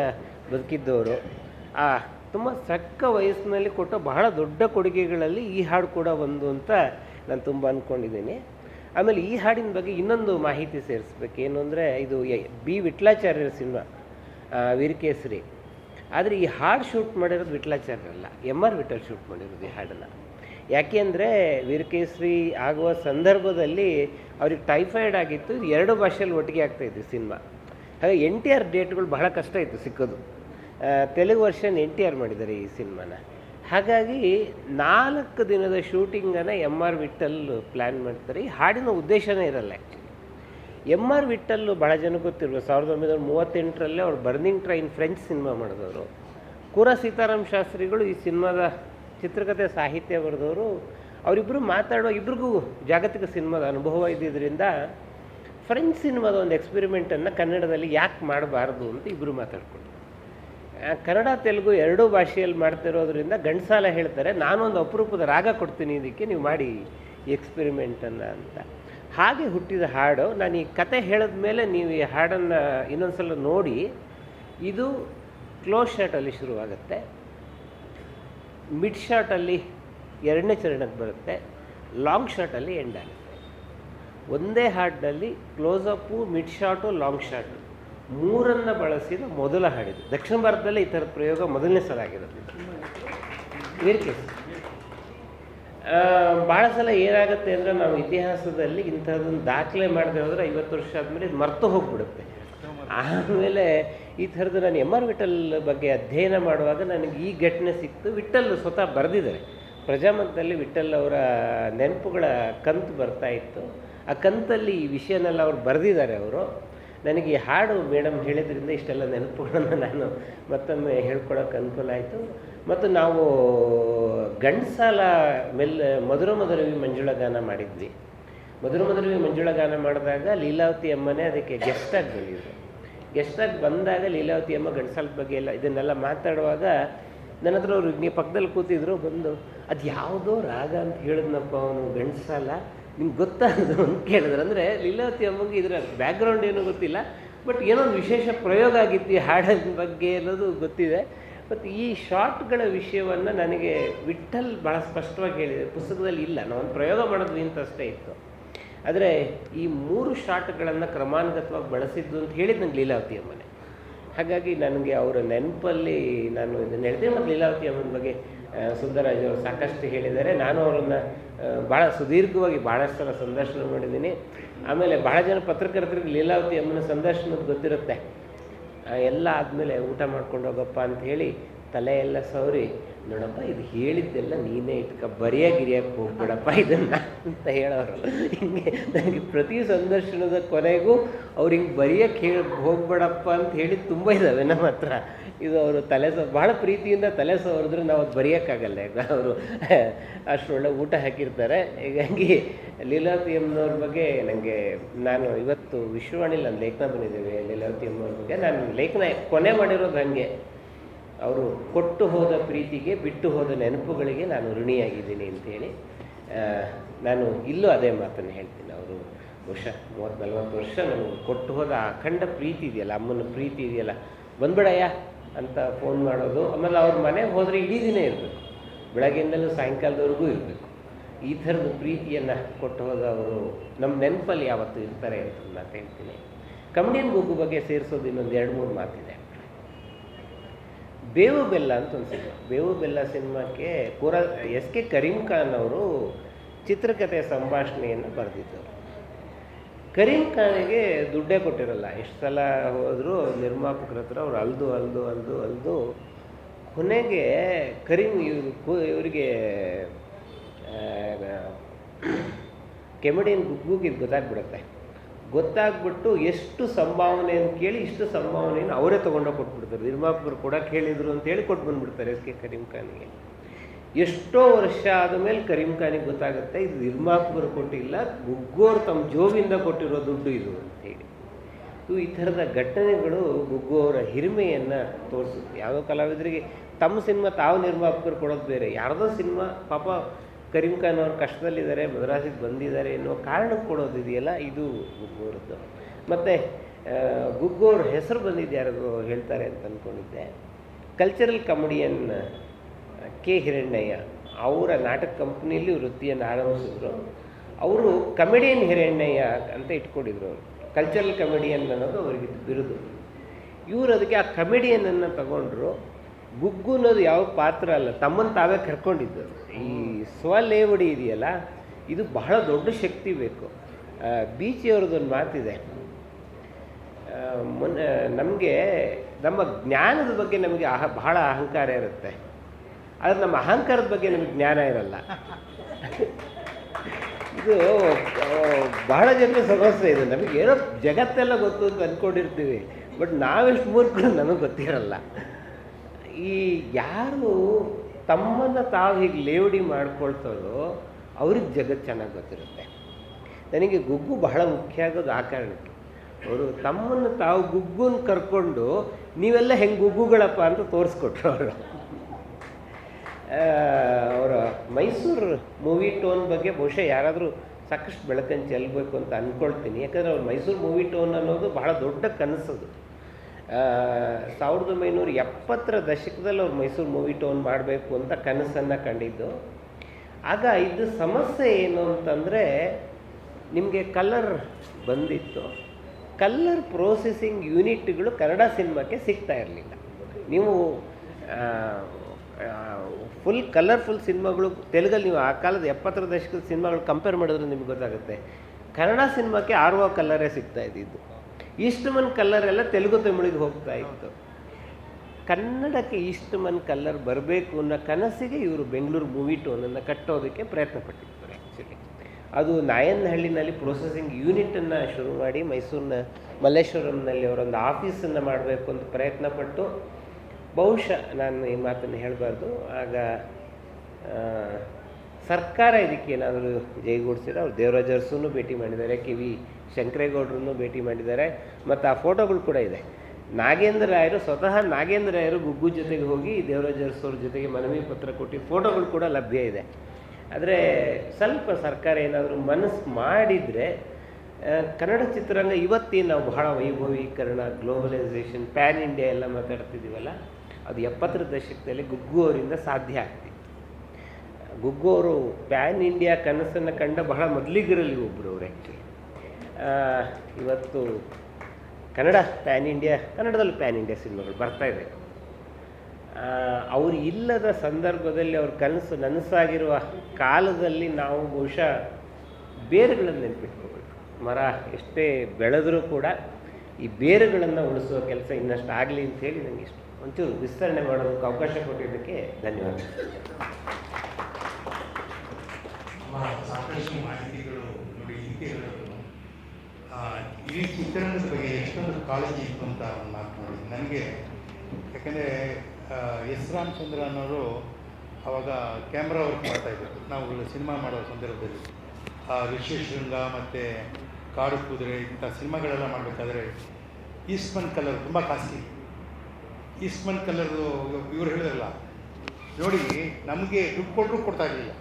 [SPEAKER 3] ಬದುಕಿದ್ದವರು. ಆ, ತುಂಬ ಸಕ್ಕ ವಯಸ್ಸಿನಲ್ಲಿ ಕೊಟ್ಟ ಬಹಳ ದೊಡ್ಡ ಕೊಡುಗೆಗಳಲ್ಲಿ ಈ ಹಾಡು ಕೂಡ ಒಂದು ಅಂತ ನಾನು ತುಂಬ ಅಂದ್ಕೊಂಡಿದ್ದೀನಿ. ಆಮೇಲೆ ಈ ಹಾಡಿನ ಬಗ್ಗೆ ಇನ್ನೊಂದು ಮಾಹಿತಿ ಸೇರಿಸ್ಬೇಕು. ಏನು ಅಂದರೆ ಇದು ಬಿ ವಿಟ್ಲಾಚಾರ್ಯರ ಸಿನಿಮಾ ವೀರಕೇಸರಿ. ಆದರೆ ಈ ಹಾಡು ಶೂಟ್ ಮಾಡಿರೋದು ವಿಠಲಾಚಾರ್ಯ ಅಲ್ಲ ಎಂ ಆರ್ ವಿಠಲ್ ಶೂಟ್ ಮಾಡಿರೋದು ಈ ಹಾಡನ್ನು. ಯಾಕೆ ಅಂದರೆ ವೀರಕೇಸರಿ ಆಗುವ ಸಂದರ್ಭದಲ್ಲಿ ಅವ್ರಿಗೆ ಟೈಫಾಯ್ಡ್ ಆಗಿತ್ತು. ಎರಡು ಭಾಷೆಯಲ್ಲಿ ಒಟ್ಟಿಗೆ ಆಗ್ತಾಯಿತ್ತು ಸಿನಿಮಾ. ಹಾಗೆ ಎನ್ ಟಿ ಆರ್ ಡೇಟ್ಗಳು ಬಹಳ ಕಷ್ಟ ಇತ್ತು ಸಿಕ್ಕೋದು. Telugu version N T R ಮಾಡಿದ್ದಾರೆ ಈ ಸಿನಿಮಾನ. ಹಾಗಾಗಿ ನಾಲ್ಕು ದಿನದ ಶೂಟಿಂಗನ್ನು ಎಂ ಆರ್ ವಿಠಲ್ ಪ್ಲ್ಯಾನ್ ಮಾಡ್ತಾರೆ. ಈ ಹಾಡಿನ ಉದ್ದೇಶನೇ ಇರಲ್ಲ ಆ್ಯಕ್ಚುಲಿ ಎಂ ಆರ್ ವಿಟ್ಟಲ್ಲು ಬಹಳ ಜನ ಗೊತ್ತಿರ್ಬೋದು. ಸಾವಿರದ ಒಂಬೈನೂರ ಮೂವತ್ತೆಂಟರಲ್ಲೇ ಅವ್ರು ಬರ್ನಿಂಗ್ ಟ್ರೈನ್ ಫ್ರೆಂಚ್ ಸಿನಿಮಾ ಮಾಡಿದವರು. ಕುರ ಸೀತಾರಾಮ್ ಶಾಸ್ತ್ರಿಗಳು ಈ ಸಿನಿಮಾದ ಚಿತ್ರಕಥೆ ಸಾಹಿತ್ಯ ಬರೆದವರು. ಅವರಿಬ್ಬರು ಮಾತಾಡೋ ಇಬ್ರಿಗೂ ಜಾಗತಿಕ ಸಿನಿಮಾದ ಅನುಭವ ಇದ್ದಿದ್ದರಿಂದ ಫ್ರೆಂಚ್ ಸಿನಿಮಾದ ಒಂದು ಎಕ್ಸ್ಪೆರಿಮೆಂಟನ್ನು ಕನ್ನಡದಲ್ಲಿ ಯಾಕೆ ಮಾಡಬಾರ್ದು ಅಂತ ಇಬ್ಬರು ಮಾತಾಡ್ಕೊಂಡು ಕನ್ನಡ, ತೆಲುಗು ಎರಡೂ ಭಾಷೆಯಲ್ಲಿ ಮಾಡ್ತಿರೋದ್ರಿಂದ ಗಂಡಸಾಲ ಹೇಳ್ತಾರೆ, ನಾನೊಂದು ಅಪರೂಪದ ರಾಗ ಕೊಡ್ತೀನಿ ಇದಕ್ಕೆ, ನೀವು ಮಾಡಿ ಎಕ್ಸ್ಪೆರಿಮೆಂಟನ್ನು ಅಂತ. ಹಾಗೆ ಹುಟ್ಟಿದ ಹಾಡು, ನಾನು ಈ ಕತೆ ಹೇಳಿದ ಮೇಲೆ ನೀವು ಈ ಹಾಡನ್ನು ಇನ್ನೊಂದ್ಸಲ ನೋಡಿ. ಇದು ಕ್ಲೋಸ್ ಶರ್ಟಲ್ಲಿ ಶುರುವಾಗುತ್ತೆ. ಮಿಡ್ ಶಾರ್ಟಲ್ಲಿ ಎರಡನೇ ಚರಣಕ್ಕೆ ಬರುತ್ತೆ. ಲಾಂಗ್ ಶರ್ಟಲ್ಲಿ ಎಂಡ್ ಆಗುತ್ತೆ. ಒಂದೇ ಹಾಡಿನಲ್ಲಿ closeup mid shot long shot. ಮೂರನ್ನು ಬಳಸಿದ ಮೊದಲ ಹಾಡಿದೆ. ದಕ್ಷಿಣ ಭಾರತದಲ್ಲಿ ಈ ಥರದ ಪ್ರಯೋಗ ಮೊದಲನೇ ಸಲ ಆಗಿರೋದು ವೀರ್ಕೇಸ್ ಭಾಳ ಸಲ ಏನಾಗುತ್ತೆ ಅಂದರೆ ನಾವು ಇತಿಹಾಸದಲ್ಲಿ ಇಂಥದ್ದನ್ನು ದಾಖಲೆ ಮಾಡದೆ ಹೋದ್ರೆ ಐವತ್ತು ವರ್ಷ ಆದಮೇಲೆ ಇದು ಮರ್ತು ಹೋಗ್ಬಿಡುತ್ತೆ. ಆಮೇಲೆ ಈ ಥರದ್ದು ನಾನು ಎಂ ಆರ್ ವಿಠಲ್ ಬಗ್ಗೆ ಅಧ್ಯಯನ ಮಾಡುವಾಗ ನನಗೆ ಈ ಘಟನೆ ಸಿಕ್ತು. ವಿಠಲ್ ಸ್ವತಃ ಬರೆದಿದ್ದಾರೆ. ಪ್ರಜಾಮತದಲ್ಲಿ ವಿಠಲ್ ಅವರ ನೆನಪುಗಳ ಕಂತು ಬರ್ತಾ ಇತ್ತು. ಆ ಕಂತಲ್ಲಿ ಈ ವಿಷಯನೆಲ್ಲ ಅವ್ರು ಬರೆದಿದ್ದಾರೆ ಅವರು. ನನಗೆ ಈ ಹಾಡು ಮೇಡಮ್ ಹೇಳಿದ್ರಿಂದ ಇಷ್ಟೆಲ್ಲ ನೆನಪುಗಳನ್ನು ನಾನು ಮತ್ತೊಮ್ಮೆ ಹೇಳ್ಕೊಳಕ್ಕೆ ಅನುಕೂಲ ಆಯಿತು. ಮತ್ತು ನಾವು ಗಂಡಸಾಲ ಮೆಲ್ಲ ಮಧುರ ಮಧುರವಿ ಮಂಜುಳ ಗಾನ ಮಾಡಿದ್ವಿ. ಮಧುರ ಮಧುರವಿ ಮಂಜುಳ ಗಾನ ಮಾಡಿದಾಗ ಲೀಲಾವತಿ ಅಮ್ಮನೇ ಅದಕ್ಕೆ ಗೆಸ್ಟಾಗಿ ಬಂದಿದ್ರು. ಗೆಸ್ಟಾಗಿ ಬಂದಾಗ ಲೀಲಾವತಿ ಅಮ್ಮ ಗಂಡಸಾಲದ ಬಗ್ಗೆ ಎಲ್ಲ ಇದನ್ನೆಲ್ಲ ಮಾತಾಡುವಾಗ ನನ್ನ ಹತ್ರ ಅವ್ರು ಪಕ್ಕದಲ್ಲಿ ಕೂತಿದ್ರು, ಬಂದು ಅದು ಯಾವುದೋ ರಾಗ ಅಂತ ಹೇಳಿದ್ನಪ್ಪ ಅವನು ಗಂಡಸಾಲ. ನಿಮ್ಗೆ ಗೊತ್ತಾಗೋದು ಅಂತ ಕೇಳಿದ್ರು. ಅಂದರೆ ಲೀಲಾವತಿ ಅಮ್ಮಗೆ ಇದರ ಬ್ಯಾಕ್ಗ್ರೌಂಡ್ ಏನೂ ಗೊತ್ತಿಲ್ಲ ಬಟ್ ಏನೋ ಒಂದು ವಿಶೇಷ ಪ್ರಯೋಗ ಆಗಿತ್ತು ಈ ಹಾಡಿನ ಬಗ್ಗೆ ಅನ್ನೋದು ಗೊತ್ತಿದೆ. ಮತ್ತು ಈ ಶಾರ್ಟ್ಗಳ ವಿಷಯವನ್ನು ನನಗೆ ವಿಠಲ್ ಭಾಳ ಸ್ಪಷ್ಟವಾಗಿ ಹೇಳಿದೆ. ಪುಸ್ತಕದಲ್ಲಿ ಇಲ್ಲ. ನಾವು ಒಂದು ಪ್ರಯೋಗ ಮಾಡೋದು ಅಷ್ಟೇ ಇತ್ತು. ಆದರೆ ಈ ಮೂರು ಶಾರ್ಟ್ಗಳನ್ನು ಕ್ರಮಾನುಗತವಾಗಿ ಬಳಸಿದ್ದು ಅಂತ ಹೇಳಿದ್ದು ನಂಗೆ ಲೀಲಾವತಿ ಅಮ್ಮನೆ. ಹಾಗಾಗಿ ನನಗೆ ಅವರ ನೆನಪಲ್ಲಿ ನಾನು ಇದನ್ನು ಹೇಳಿದೆ ಮತ್ತು ಲೀಲಾವತಿ ಅಮ್ಮನ ಬಗ್ಗೆ ಸುಂದರಾಜ್ ಅವರು ಸಾಕಷ್ಟು ಹೇಳಿದ್ದಾರೆ. ನಾನು ಅವರನ್ನು ಭಾಳ ಸುದೀರ್ಘವಾಗಿ ಭಾಳಷ್ಟು ಸಲ ಸಂದರ್ಶನ ಮಾಡಿದ್ದೀನಿ. ಆಮೇಲೆ ಭಾಳ ಜನ ಪತ್ರಕರ್ತರಿಗೆ ಲೀಲಾವತಿ ಅಮ್ಮನ ಸಂದರ್ಶನದ ಗೊತ್ತಿರುತ್ತೆ. ಎಲ್ಲ ಆದಮೇಲೆ ಊಟ ಮಾಡ್ಕೊಂಡು ಹೋಗಪ್ಪ ಅಂತ ಹೇಳಿ ತಲೆ ಎಲ್ಲ ಸವರಿ, ನೋಡಪ್ಪ, ಇದು ಹೇಳಿದ್ದೆಲ್ಲ ನೀನೇ ಇಟ್ಕ ಬರಿಯ ಗಿರಿಯಕ್ಕೆ ಹೋಗ್ಬೇಡಪ್ಪ ಇದನ್ನು ಅಂತ ಹೇಳೋರು. ಹಿಂಗೆ ನನಗೆ ಪ್ರತಿ ಸಂದರ್ಶನದ ಕೊನೆಗೂ ಅವ್ರು ಹಿಂಗೆ ಬರಿಯಕ್ಕೆ ಹೇಳಿ ಹೋಗ್ಬೇಡಪ್ಪ ಅಂತ ಹೇಳಿ ತುಂಬ ಇದ್ದಾವೆ ನಮ್ಮ ಹತ್ರ. ಇದು ಅವರು ತಲೆ ಸ ಭಾಳ ಪ್ರೀತಿಯಿಂದ ತಲೆ ಸವರಿದ್ರೆ ನಾವು ಅದು ಬರೆಯೋಕ್ಕಾಗಲ್ಲ. ಈಗ ಅವರು ಅಷ್ಟೊಳ್ಳೆ ಊಟ ಹಾಕಿರ್ತಾರೆ. ಹೀಗಾಗಿ ಲೀಲಾವತಿ ಅಮ್ಮನವ್ರ ಬಗ್ಗೆ ನನಗೆ ನಾನು ಇವತ್ತು ವಿಶ್ವವಾಣಿಲಿ ಲೇಖನ ಬಂದಿದ್ದೇವೆ. ಲೀಲಾವತಿ ಅಮ್ಮನವ್ರ ಬಗ್ಗೆ. ನಾನು ಲೇಖನ ಕೊನೆ ಮಾಡಿರೋದು ಹಾಗೆ. ಅವರು ಕೊಟ್ಟು ಹೋದ ಪ್ರೀತಿಗೆ, ಬಿಟ್ಟು ಹೋದ ನೆನಪುಗಳಿಗೆ ನಾನು ಋಣಿಯಾಗಿದ್ದೀನಿ ಅಂತೇಳಿ ನಾನು ಇಲ್ಲೂ ಅದೇ ಮಾತನ್ನು ಹೇಳ್ತೀನಿ. ಅವರು ವರ್ಷ, ಮೂವತ್ತು ನಲ್ವತ್ತು ವರ್ಷ ನನಗೆ ಕೊಟ್ಟು ಹೋದ ಅಖಂಡ ಪ್ರೀತಿ ಇದೆಯಲ್ಲ, ಅಮ್ಮನ ಪ್ರೀತಿ ಇದೆಯಲ್ಲ, ಬಂದ್ಬಿಡಯ್ಯ ಅಂತ ಫೋನ್ ಮಾಡೋದು. ಆಮೇಲೆ ಅವ್ರ ಮನೆ ಹೋದರೆ ಇಡೀ ದಿನ ಇರಬೇಕು. ಬೆಳಗ್ಗೆಯಿಂದಲೂ ಸಾಯಂಕಾಲದವರೆಗೂ ಇರಬೇಕು. ಈ ಥರದ ಪ್ರೀತಿಯನ್ನು ಕೊಟ್ಟು ಹೋದವರು ನಮ್ಮ ನೆನಪಲ್ಲಿ ಯಾವತ್ತೂ ಇರ್ತಾರೆ ಅಂತ ನಾನು ಹೇಳ್ತೀನಿ. ಕಮಡಿಯನ್ ಗುಗ್ಗು ಬಗ್ಗೆ ಸೇರಿಸೋದು ಇನ್ನೊಂದು ಎರಡು, ಮೂರು ಮಾತಿದೆ. ಬೇವು ಬೆಲ್ಲ ಅಂತ ಒಂದು ಬೇವು ಬೆಲ್ಲ ಸಿನಿಮಾಕ್ಕೆ ಪೂರ ಎಸ್ ಕೆ ಕರೀಂ ಖಾನ್ ಅವರು ಚಿತ್ರಕಥೆ ಸಂಭಾಷಣೆಯನ್ನು ಬರೆದಿದ್ದರು. ಕರೀಂ ಖಾನಿಗೆ ದುಡ್ಡೇ ಕೊಟ್ಟಿರಲ್ಲ. ಎಷ್ಟು ಸಲ ಹೋದರೂ ನಿರ್ಮಾಪಕರ ಹತ್ರ ಅವ್ರು ಅಲ್ದು ಅಲ್ದು ಅಲ್ದು ಅಲ್ದು ಕೊನೆಗೆ ಕರೀಂ ಇವರಿಗೆ ಕೆಮಿಡಿಯನ್ ಗುಗ್ಗುಗಿದ್ದು ಗೊತ್ತಾಗ್ಬಿಡುತ್ತೆ. ಗೊತ್ತಾಗ್ಬಿಟ್ಟು ಎಷ್ಟು ಸಂಭಾವನೆ ಅಂತ ಕೇಳಿ ಇಷ್ಟು ಸಂಭಾವನೆಯನ್ನು ಅವರೇ ತೊಗೊಂಡೋಗಿ ಕೊಟ್ಬಿಡ್ತಾರೆ. ನಿರ್ಮಾಪಕರು ಕೂಡ ಕೇಳಿದ್ರು ಅಂತ ಹೇಳಿ ಕೊಟ್ಟು ಬಂದ್ಬಿಡ್ತಾರೆ ಎಸ್ ಕೆ ಕರೀಂ ಖಾನಿಗೆ ಎಷ್ಟೋ ವರ್ಷ ಆದಮೇಲೆ ಕರೀಂ ಖಾನಿಗೆ ಗೊತ್ತಾಗುತ್ತೆ, ಇದು ನಿರ್ಮಾಪಕರು ಕೊಟ್ಟಿಲ್ಲ, ಗುಗ್ಗೋರು ತಮ್ಮ ಜೋಬಿಂದ ಕೊಟ್ಟಿರೋ ದುಡ್ಡು ಇದು ಅಂತ ಹೇಳಿ. ಈ ಥರದ ಘಟನೆಗಳು ಗುಗ್ಗು ಅವರ ಹಿರಿಮೆಯನ್ನು ತೋರಿಸುತ್ತೆ. ಯಾವುದೋ ಕಲಾವಿದರಿಗೆ ತಮ್ಮ ಸಿನಿಮಾ ತಾವು ನಿರ್ಮಾಪಕರು ಕೊಡೋದು ಬೇರೆ. ಯಾರದೋ ಸಿನಿಮಾ ಪಾಪ ಕರೀಂ ಖಾನ್ ಅವ್ರು ಕಷ್ಟದಲ್ಲಿದ್ದಾರೆ, ಮದ್ರಾಸಿಗೆ ಬಂದಿದ್ದಾರೆ ಅನ್ನೋ ಕಾರಣಕ್ಕೆ ಕೊಡೋದು ಇದೆಯಲ್ಲ, ಇದು ಗುಗ್ಗೋರದ್ದು. ಮತ್ತು ಗುಗ್ಗೋರ್ ಹೆಸರು ಬಂದಿದ್ದು ಯಾರಿಗೂ ಹೇಳ್ತಾರೆ ಅಂತ ಅಂದ್ಕೊಂಡಿದ್ದೆ ಕಲ್ಚರಲ್ ಕಮಿಡಿಯನ್ ಕೆ ಹಿರಣ್ಣಯ್ಯ, ಅವರ ನಾಟಕ ಕಂಪ್ನಿಯಲ್ಲಿ ವೃತ್ತಿಯನ್ನು ಆರಂಭಿಸಿದ್ರು. ಅವರು ಕಮಿಡಿಯನ್ ಹಿರಣ್ಣಯ್ಯ ಅಂತ ಇಟ್ಕೊಂಡಿದ್ರು ಅವರು. ಕಲ್ಚರಲ್ ಕಮಿಡಿಯನ್ ಅನ್ನೋದು ಅವರಿಗೆ ಬಿರುದು. ಇವರು ಅದಕ್ಕೆ ಆ ಕಮಿಡಿಯನನ್ನು ತಗೊಂಡ್ರು. ಗುಗ್ಗು ಅನ್ನೋದು ಯಾವ ಪಾತ್ರ ಅಲ್ಲ. ತಮ್ಮನ್ನು ತಾವೇ ಕರ್ಕೊಂಡಿದ್ದು. ಈ ಸ್ವಲೇವಡಿ ಇದೆಯಲ್ಲ, ಇದು ಬಹಳ ದೊಡ್ಡ ಶಕ್ತಿ ಬೇಕು. ಬೀಚಿಯವ್ರದ್ದೊಂದು ಮಾತಿದೆ. ಮೊನ್ನೆ ನಮಗೆ ನಮ್ಮ ಜ್ಞಾನದ ಬಗ್ಗೆ ನಮಗೆ ಅಹ ಬಹಳ ಅಹಂಕಾರ ಇರುತ್ತೆ. ಆದರೆ ನಮ್ಮ ಅಹಂಕಾರದ ಬಗ್ಗೆ ನಮಗೆ ಜ್ಞಾನ ಇರಲ್ಲ. ಇದು ಬಹಳ ಜನ ಸಮಸ್ಯೆ ಇದೆ. ನಮಗೆ ಏನೋ ಜಗತ್ತೆಲ್ಲ ಗೊತ್ತು ಅಂತ ಅಂದ್ಕೊಂಡಿರ್ತೀವಿ ಬಟ್ ನಾವೆಷ್ಟು ಮೂರ್ಖರು ನಮಗೆ ಗೊತ್ತಿರಲ್ಲ. ಈ ಯಾರು ತಮ್ಮನ್ನು ತಾವು ಹೀಗೆ ಲೇವಡಿ ಮಾಡ್ಕೊಳ್ತಾರೋ ಅವ್ರಿಗೆ ಜಗತ್ತು ಚೆನ್ನಾಗಿ ಗೊತ್ತಿರುತ್ತೆ. ನನಗೆ ಗುಗ್ಗು ಬಹಳ ಮುಖ್ಯ ಆಗೋದು ಆ ಕಾರಣಕ್ಕೆ. ಅವರು ತಮ್ಮನ್ನು ತಾವು ಗುಗ್ಗುನ ಕರ್ಕೊಂಡು ನೀವೆಲ್ಲ ಹೆಂಗೆ ಗುಗ್ಗುಗಳಪ್ಪ ಅಂತ ತೋರಿಸ್ಕೊಟ್ರು ಅವರು. ಅವರ ಮೈಸೂರು ಮೂವಿ ಟೋನ್ ಬಗ್ಗೆ ಬಹುಶಃ ಯಾರಾದರೂ ಸಾಕಷ್ಟು ಬೆಳಕನ್ನು ಚೆಲ್ಲಬೇಕು ಅಂತ ಅಂದ್ಕೊಳ್ತೀನಿ ಯಾಕಂದರೆ ಅವ್ರು ಮೈಸೂರು ಮೂವಿ ಟೋನ್ ಅನ್ನೋದು ಬಹಳ ದೊಡ್ಡ ಕನಸದು. ಸಾವಿರದ ಒಂಬೈನೂರ ಎಪ್ಪತ್ತರ ದಶಕದಲ್ಲಿ ಅವ್ರು ಮೈಸೂರು ಮೂವಿ ಟೋನ್ ಮಾಡಬೇಕು ಅಂತ ಕನಸನ್ನು ಕಂಡಿದ್ದು. ಆಗ ಇದು ಸಮಸ್ಯೆ ಏನು ಅಂತಂದರೆ, ನಿಮಗೆ ಕಲರ್ ಬಂದಿತ್ತು. ಕಲ್ಲರ್ ಪ್ರೋಸೆಸಿಂಗ್ ಯೂನಿಟ್ಗಳು ಕನ್ನಡ ಸಿನಿಮಾಕ್ಕೆ ಸಿಗ್ತಾ ಇರಲಿಲ್ಲ. ನೀವು ಫುಲ್ ಕಲರ್ಫುಲ್ ಸಿನಿಮಾಗಳು, ತೆಲುಗಲ್ಲಿ ನೀವು ಆ ಕಾಲದ ಎಪ್ಪತ್ತರ ದಶಕದ ಸಿನಿಮಾಗಳು ಕಂಪೇರ್ ಮಾಡಿದ್ರೆ ನಿಮ್ಗೆ ಗೊತ್ತಾಗುತ್ತೆ. ಕನ್ನಡ ಸಿನಿಮಾಕ್ಕೆ ಆರ್ ಒ ಕಲರೇ ಸಿಗ್ತಾ ಇದ್ದಿದ್ದು. ಈಸ್ಟ್ಮನ್ ಕಲ್ಲರ್ ಎಲ್ಲ ತೆಲುಗು ತಮಿಳಿಗೆ ಹೋಗ್ತಾ ಇತ್ತು. ಕನ್ನಡಕ್ಕೆ ಈಸ್ಟ್ಮನ್ ಕಲ್ಲರ್ ಬರಬೇಕು ಅನ್ನೋ ಕನಸಿಗೆ ಇವರು ಬೆಂಗಳೂರು ಮೂವಿ ಟೋನನ್ನು ಕಟ್ಟೋದಕ್ಕೆ ಪ್ರಯತ್ನ ಪಟ್ಟಿರ್ತಾರೆ ಆ್ಯಕ್ಚುಲಿ ಅದು ನಾಯನಹಳ್ಳಿನಲ್ಲಿ ಪ್ರೊಸೆಸಿಂಗ್ ಯೂನಿಟನ್ನು ಶುರು ಮಾಡಿ ಮೈಸೂರಿನ ಮಲ್ಲೇಶ್ವರಂನಲ್ಲಿ ಅವರೊಂದು ಆಫೀಸನ್ನು ಮಾಡಬೇಕು ಅಂತ ಪ್ರಯತ್ನ ಪಟ್ಟು ಬಹುಶಃ ನಾನು ಈ ಮಾತನ್ನು ಹೇಳಬಾರ್ದು. ಆಗ ಸರ್ಕಾರ ಇದಕ್ಕೆ ಏನಾದರೂ ಜೈಗೂಡಿಸಿದ್ರೆ ಅವ್ರು ದೇವರಾಜರ್ಸೂ ಭೇಟಿ ಮಾಡಿದ್ದಾರೆ. ಕಿವಿ ಶಂಕರೇಗೌಡರನ್ನು ಭೇಟಿ ಮಾಡಿದ್ದಾರೆ. ಮತ್ತು ಆ ಫೋಟೋಗಳು ಕೂಡ ಇದೆ. ನಾಗೇಂದ್ರ ರಾಯರು, ಸ್ವತಃ ನಾಗೇಂದ್ರ ರಾಯರು ಗುಗ್ಗು ಜೊತೆಗೆ ಹೋಗಿ ದೇವರಾಜ ಅರಸೋರ ಜೊತೆಗೆ ಮನವಿ ಪತ್ರ ಕೊಟ್ಟು ಫೋಟೋಗಳು ಕೂಡ ಲಭ್ಯ ಇದೆ. ಆದರೆ ಸ್ವಲ್ಪ ಸರ್ಕಾರ ಏನಾದರೂ ಮನಸ್ಸು ಮಾಡಿದರೆ ಕನ್ನಡ ಚಿತ್ರರಂಗ ಇವತ್ತೇನು ನಾವು ಬಹಳ ವೈಭವೀಕರಣ, ಗ್ಲೋಬಲೈಸೇಷನ್, ಪ್ಯಾನ್ ಇಂಡಿಯಾ ಎಲ್ಲ ಮಾತಾಡ್ತಿದ್ದೀವಲ್ಲ, ಅದು ಎಪ್ಪತ್ತರ ದಶಕದಲ್ಲಿ ಗುಗ್ಗು ಅವರಿಂದ ಸಾಧ್ಯ ಆಗ್ತಿತ್ತು. ಗುಗ್ಗು ಅವರು ಪ್ಯಾನ್ ಇಂಡಿಯಾ ಕನಸನ್ನು ಕಂಡ ಬಹಳ ಮೊದಲಿಗರಲ್ಲಿ ಒಬ್ಬರು ಅವರು ಆ್ಯಕ್ಚುಲಿ ಇವತ್ತು ಕನ್ನಡ ಪ್ಯಾನ್ ಇಂಡಿಯಾ, ಕನ್ನಡದಲ್ಲಿ ಪ್ಯಾನ್ ಇಂಡಿಯಾ ಸಿನಿಮಾಗಳು ಬರ್ತಾ ಇದೆ. ಅವರು ಇಲ್ಲದ ಸಂದರ್ಭದಲ್ಲಿ ಅವ್ರ ಕನಸು ನನಸಾಗಿರುವ ಕಾಲದಲ್ಲಿ ನಾವು ಬಹುಶಃ ಬೇರುಗಳನ್ನು ನೆನ್ಪಿಟ್ಕೋಬೇಕು. ಮರ ಎಷ್ಟೇ ಬೆಳೆದರೂ ಕೂಡ ಈ ಬೇರುಗಳನ್ನು ಉಳಿಸುವ ಕೆಲಸ ಇನ್ನಷ್ಟು ಆಗಲಿ ಅಂತ ಹೇಳಿ ನನಗೆ ಇಷ್ಟ. ಒಂಚೂರು ವಿಸ್ತರಣೆ ಮಾಡೋದಕ್ಕೆ ಅವಕಾಶ ಕೊಟ್ಟಿದ್ದಕ್ಕೆ ಧನ್ಯವಾದ
[SPEAKER 4] ನಮ್ಮ ಸಾಕಷ್ಟು ಮಾಹಿತಿಗಳು ನೋಡಿ ಹೀಗೆ ಹೇಳೋದು ಆ, ಇಡೀ ಚಿತ್ರರಂಗದ ಬಗ್ಗೆ ಎಷ್ಟೊಂದು ಕಾಳಜಿ ಇತ್ತು ಅಂತ ಒಂದು ಮಾತು ನೋಡಿ ನನಗೆ ಯಾಕಂದರೆ ಎಸ್ ರಾಮಚಂದ್ರ ಅನ್ನೋರು ಅವಾಗ ಕ್ಯಾಮ್ರಾ ವರ್ಕ್ ಮಾಡ್ತಾಯಿದ್ರು ನಾವು ಸಿನಿಮಾ ಮಾಡೋ ಸಂದರ್ಭದಲ್ಲಿ. ಆ ಋಷಿಶೃಂಗ ಮತ್ತು ಕಾಡು ಕುದುರೆ ಇಂಥ ಸಿನಿಮಾಗಳೆಲ್ಲ ಮಾಡಬೇಕಾದ್ರೆ ಈಸ್ಮನ್ ಕಲರ್ ತುಂಬ ಕಾಸ್ಟ್ಲಿ. ಈಸ್ಮನ್ ಕಲರ್ದು ಇವ್ರು ಹೇಳಿದ್ರಲ್ಲ, ನೋಡಿ, ನಮಗೆ ದುಡ್ಡು ಕೊಟ್ಟರು ಕೊಡ್ತಾ ಇರಲಿಲ್ಲ.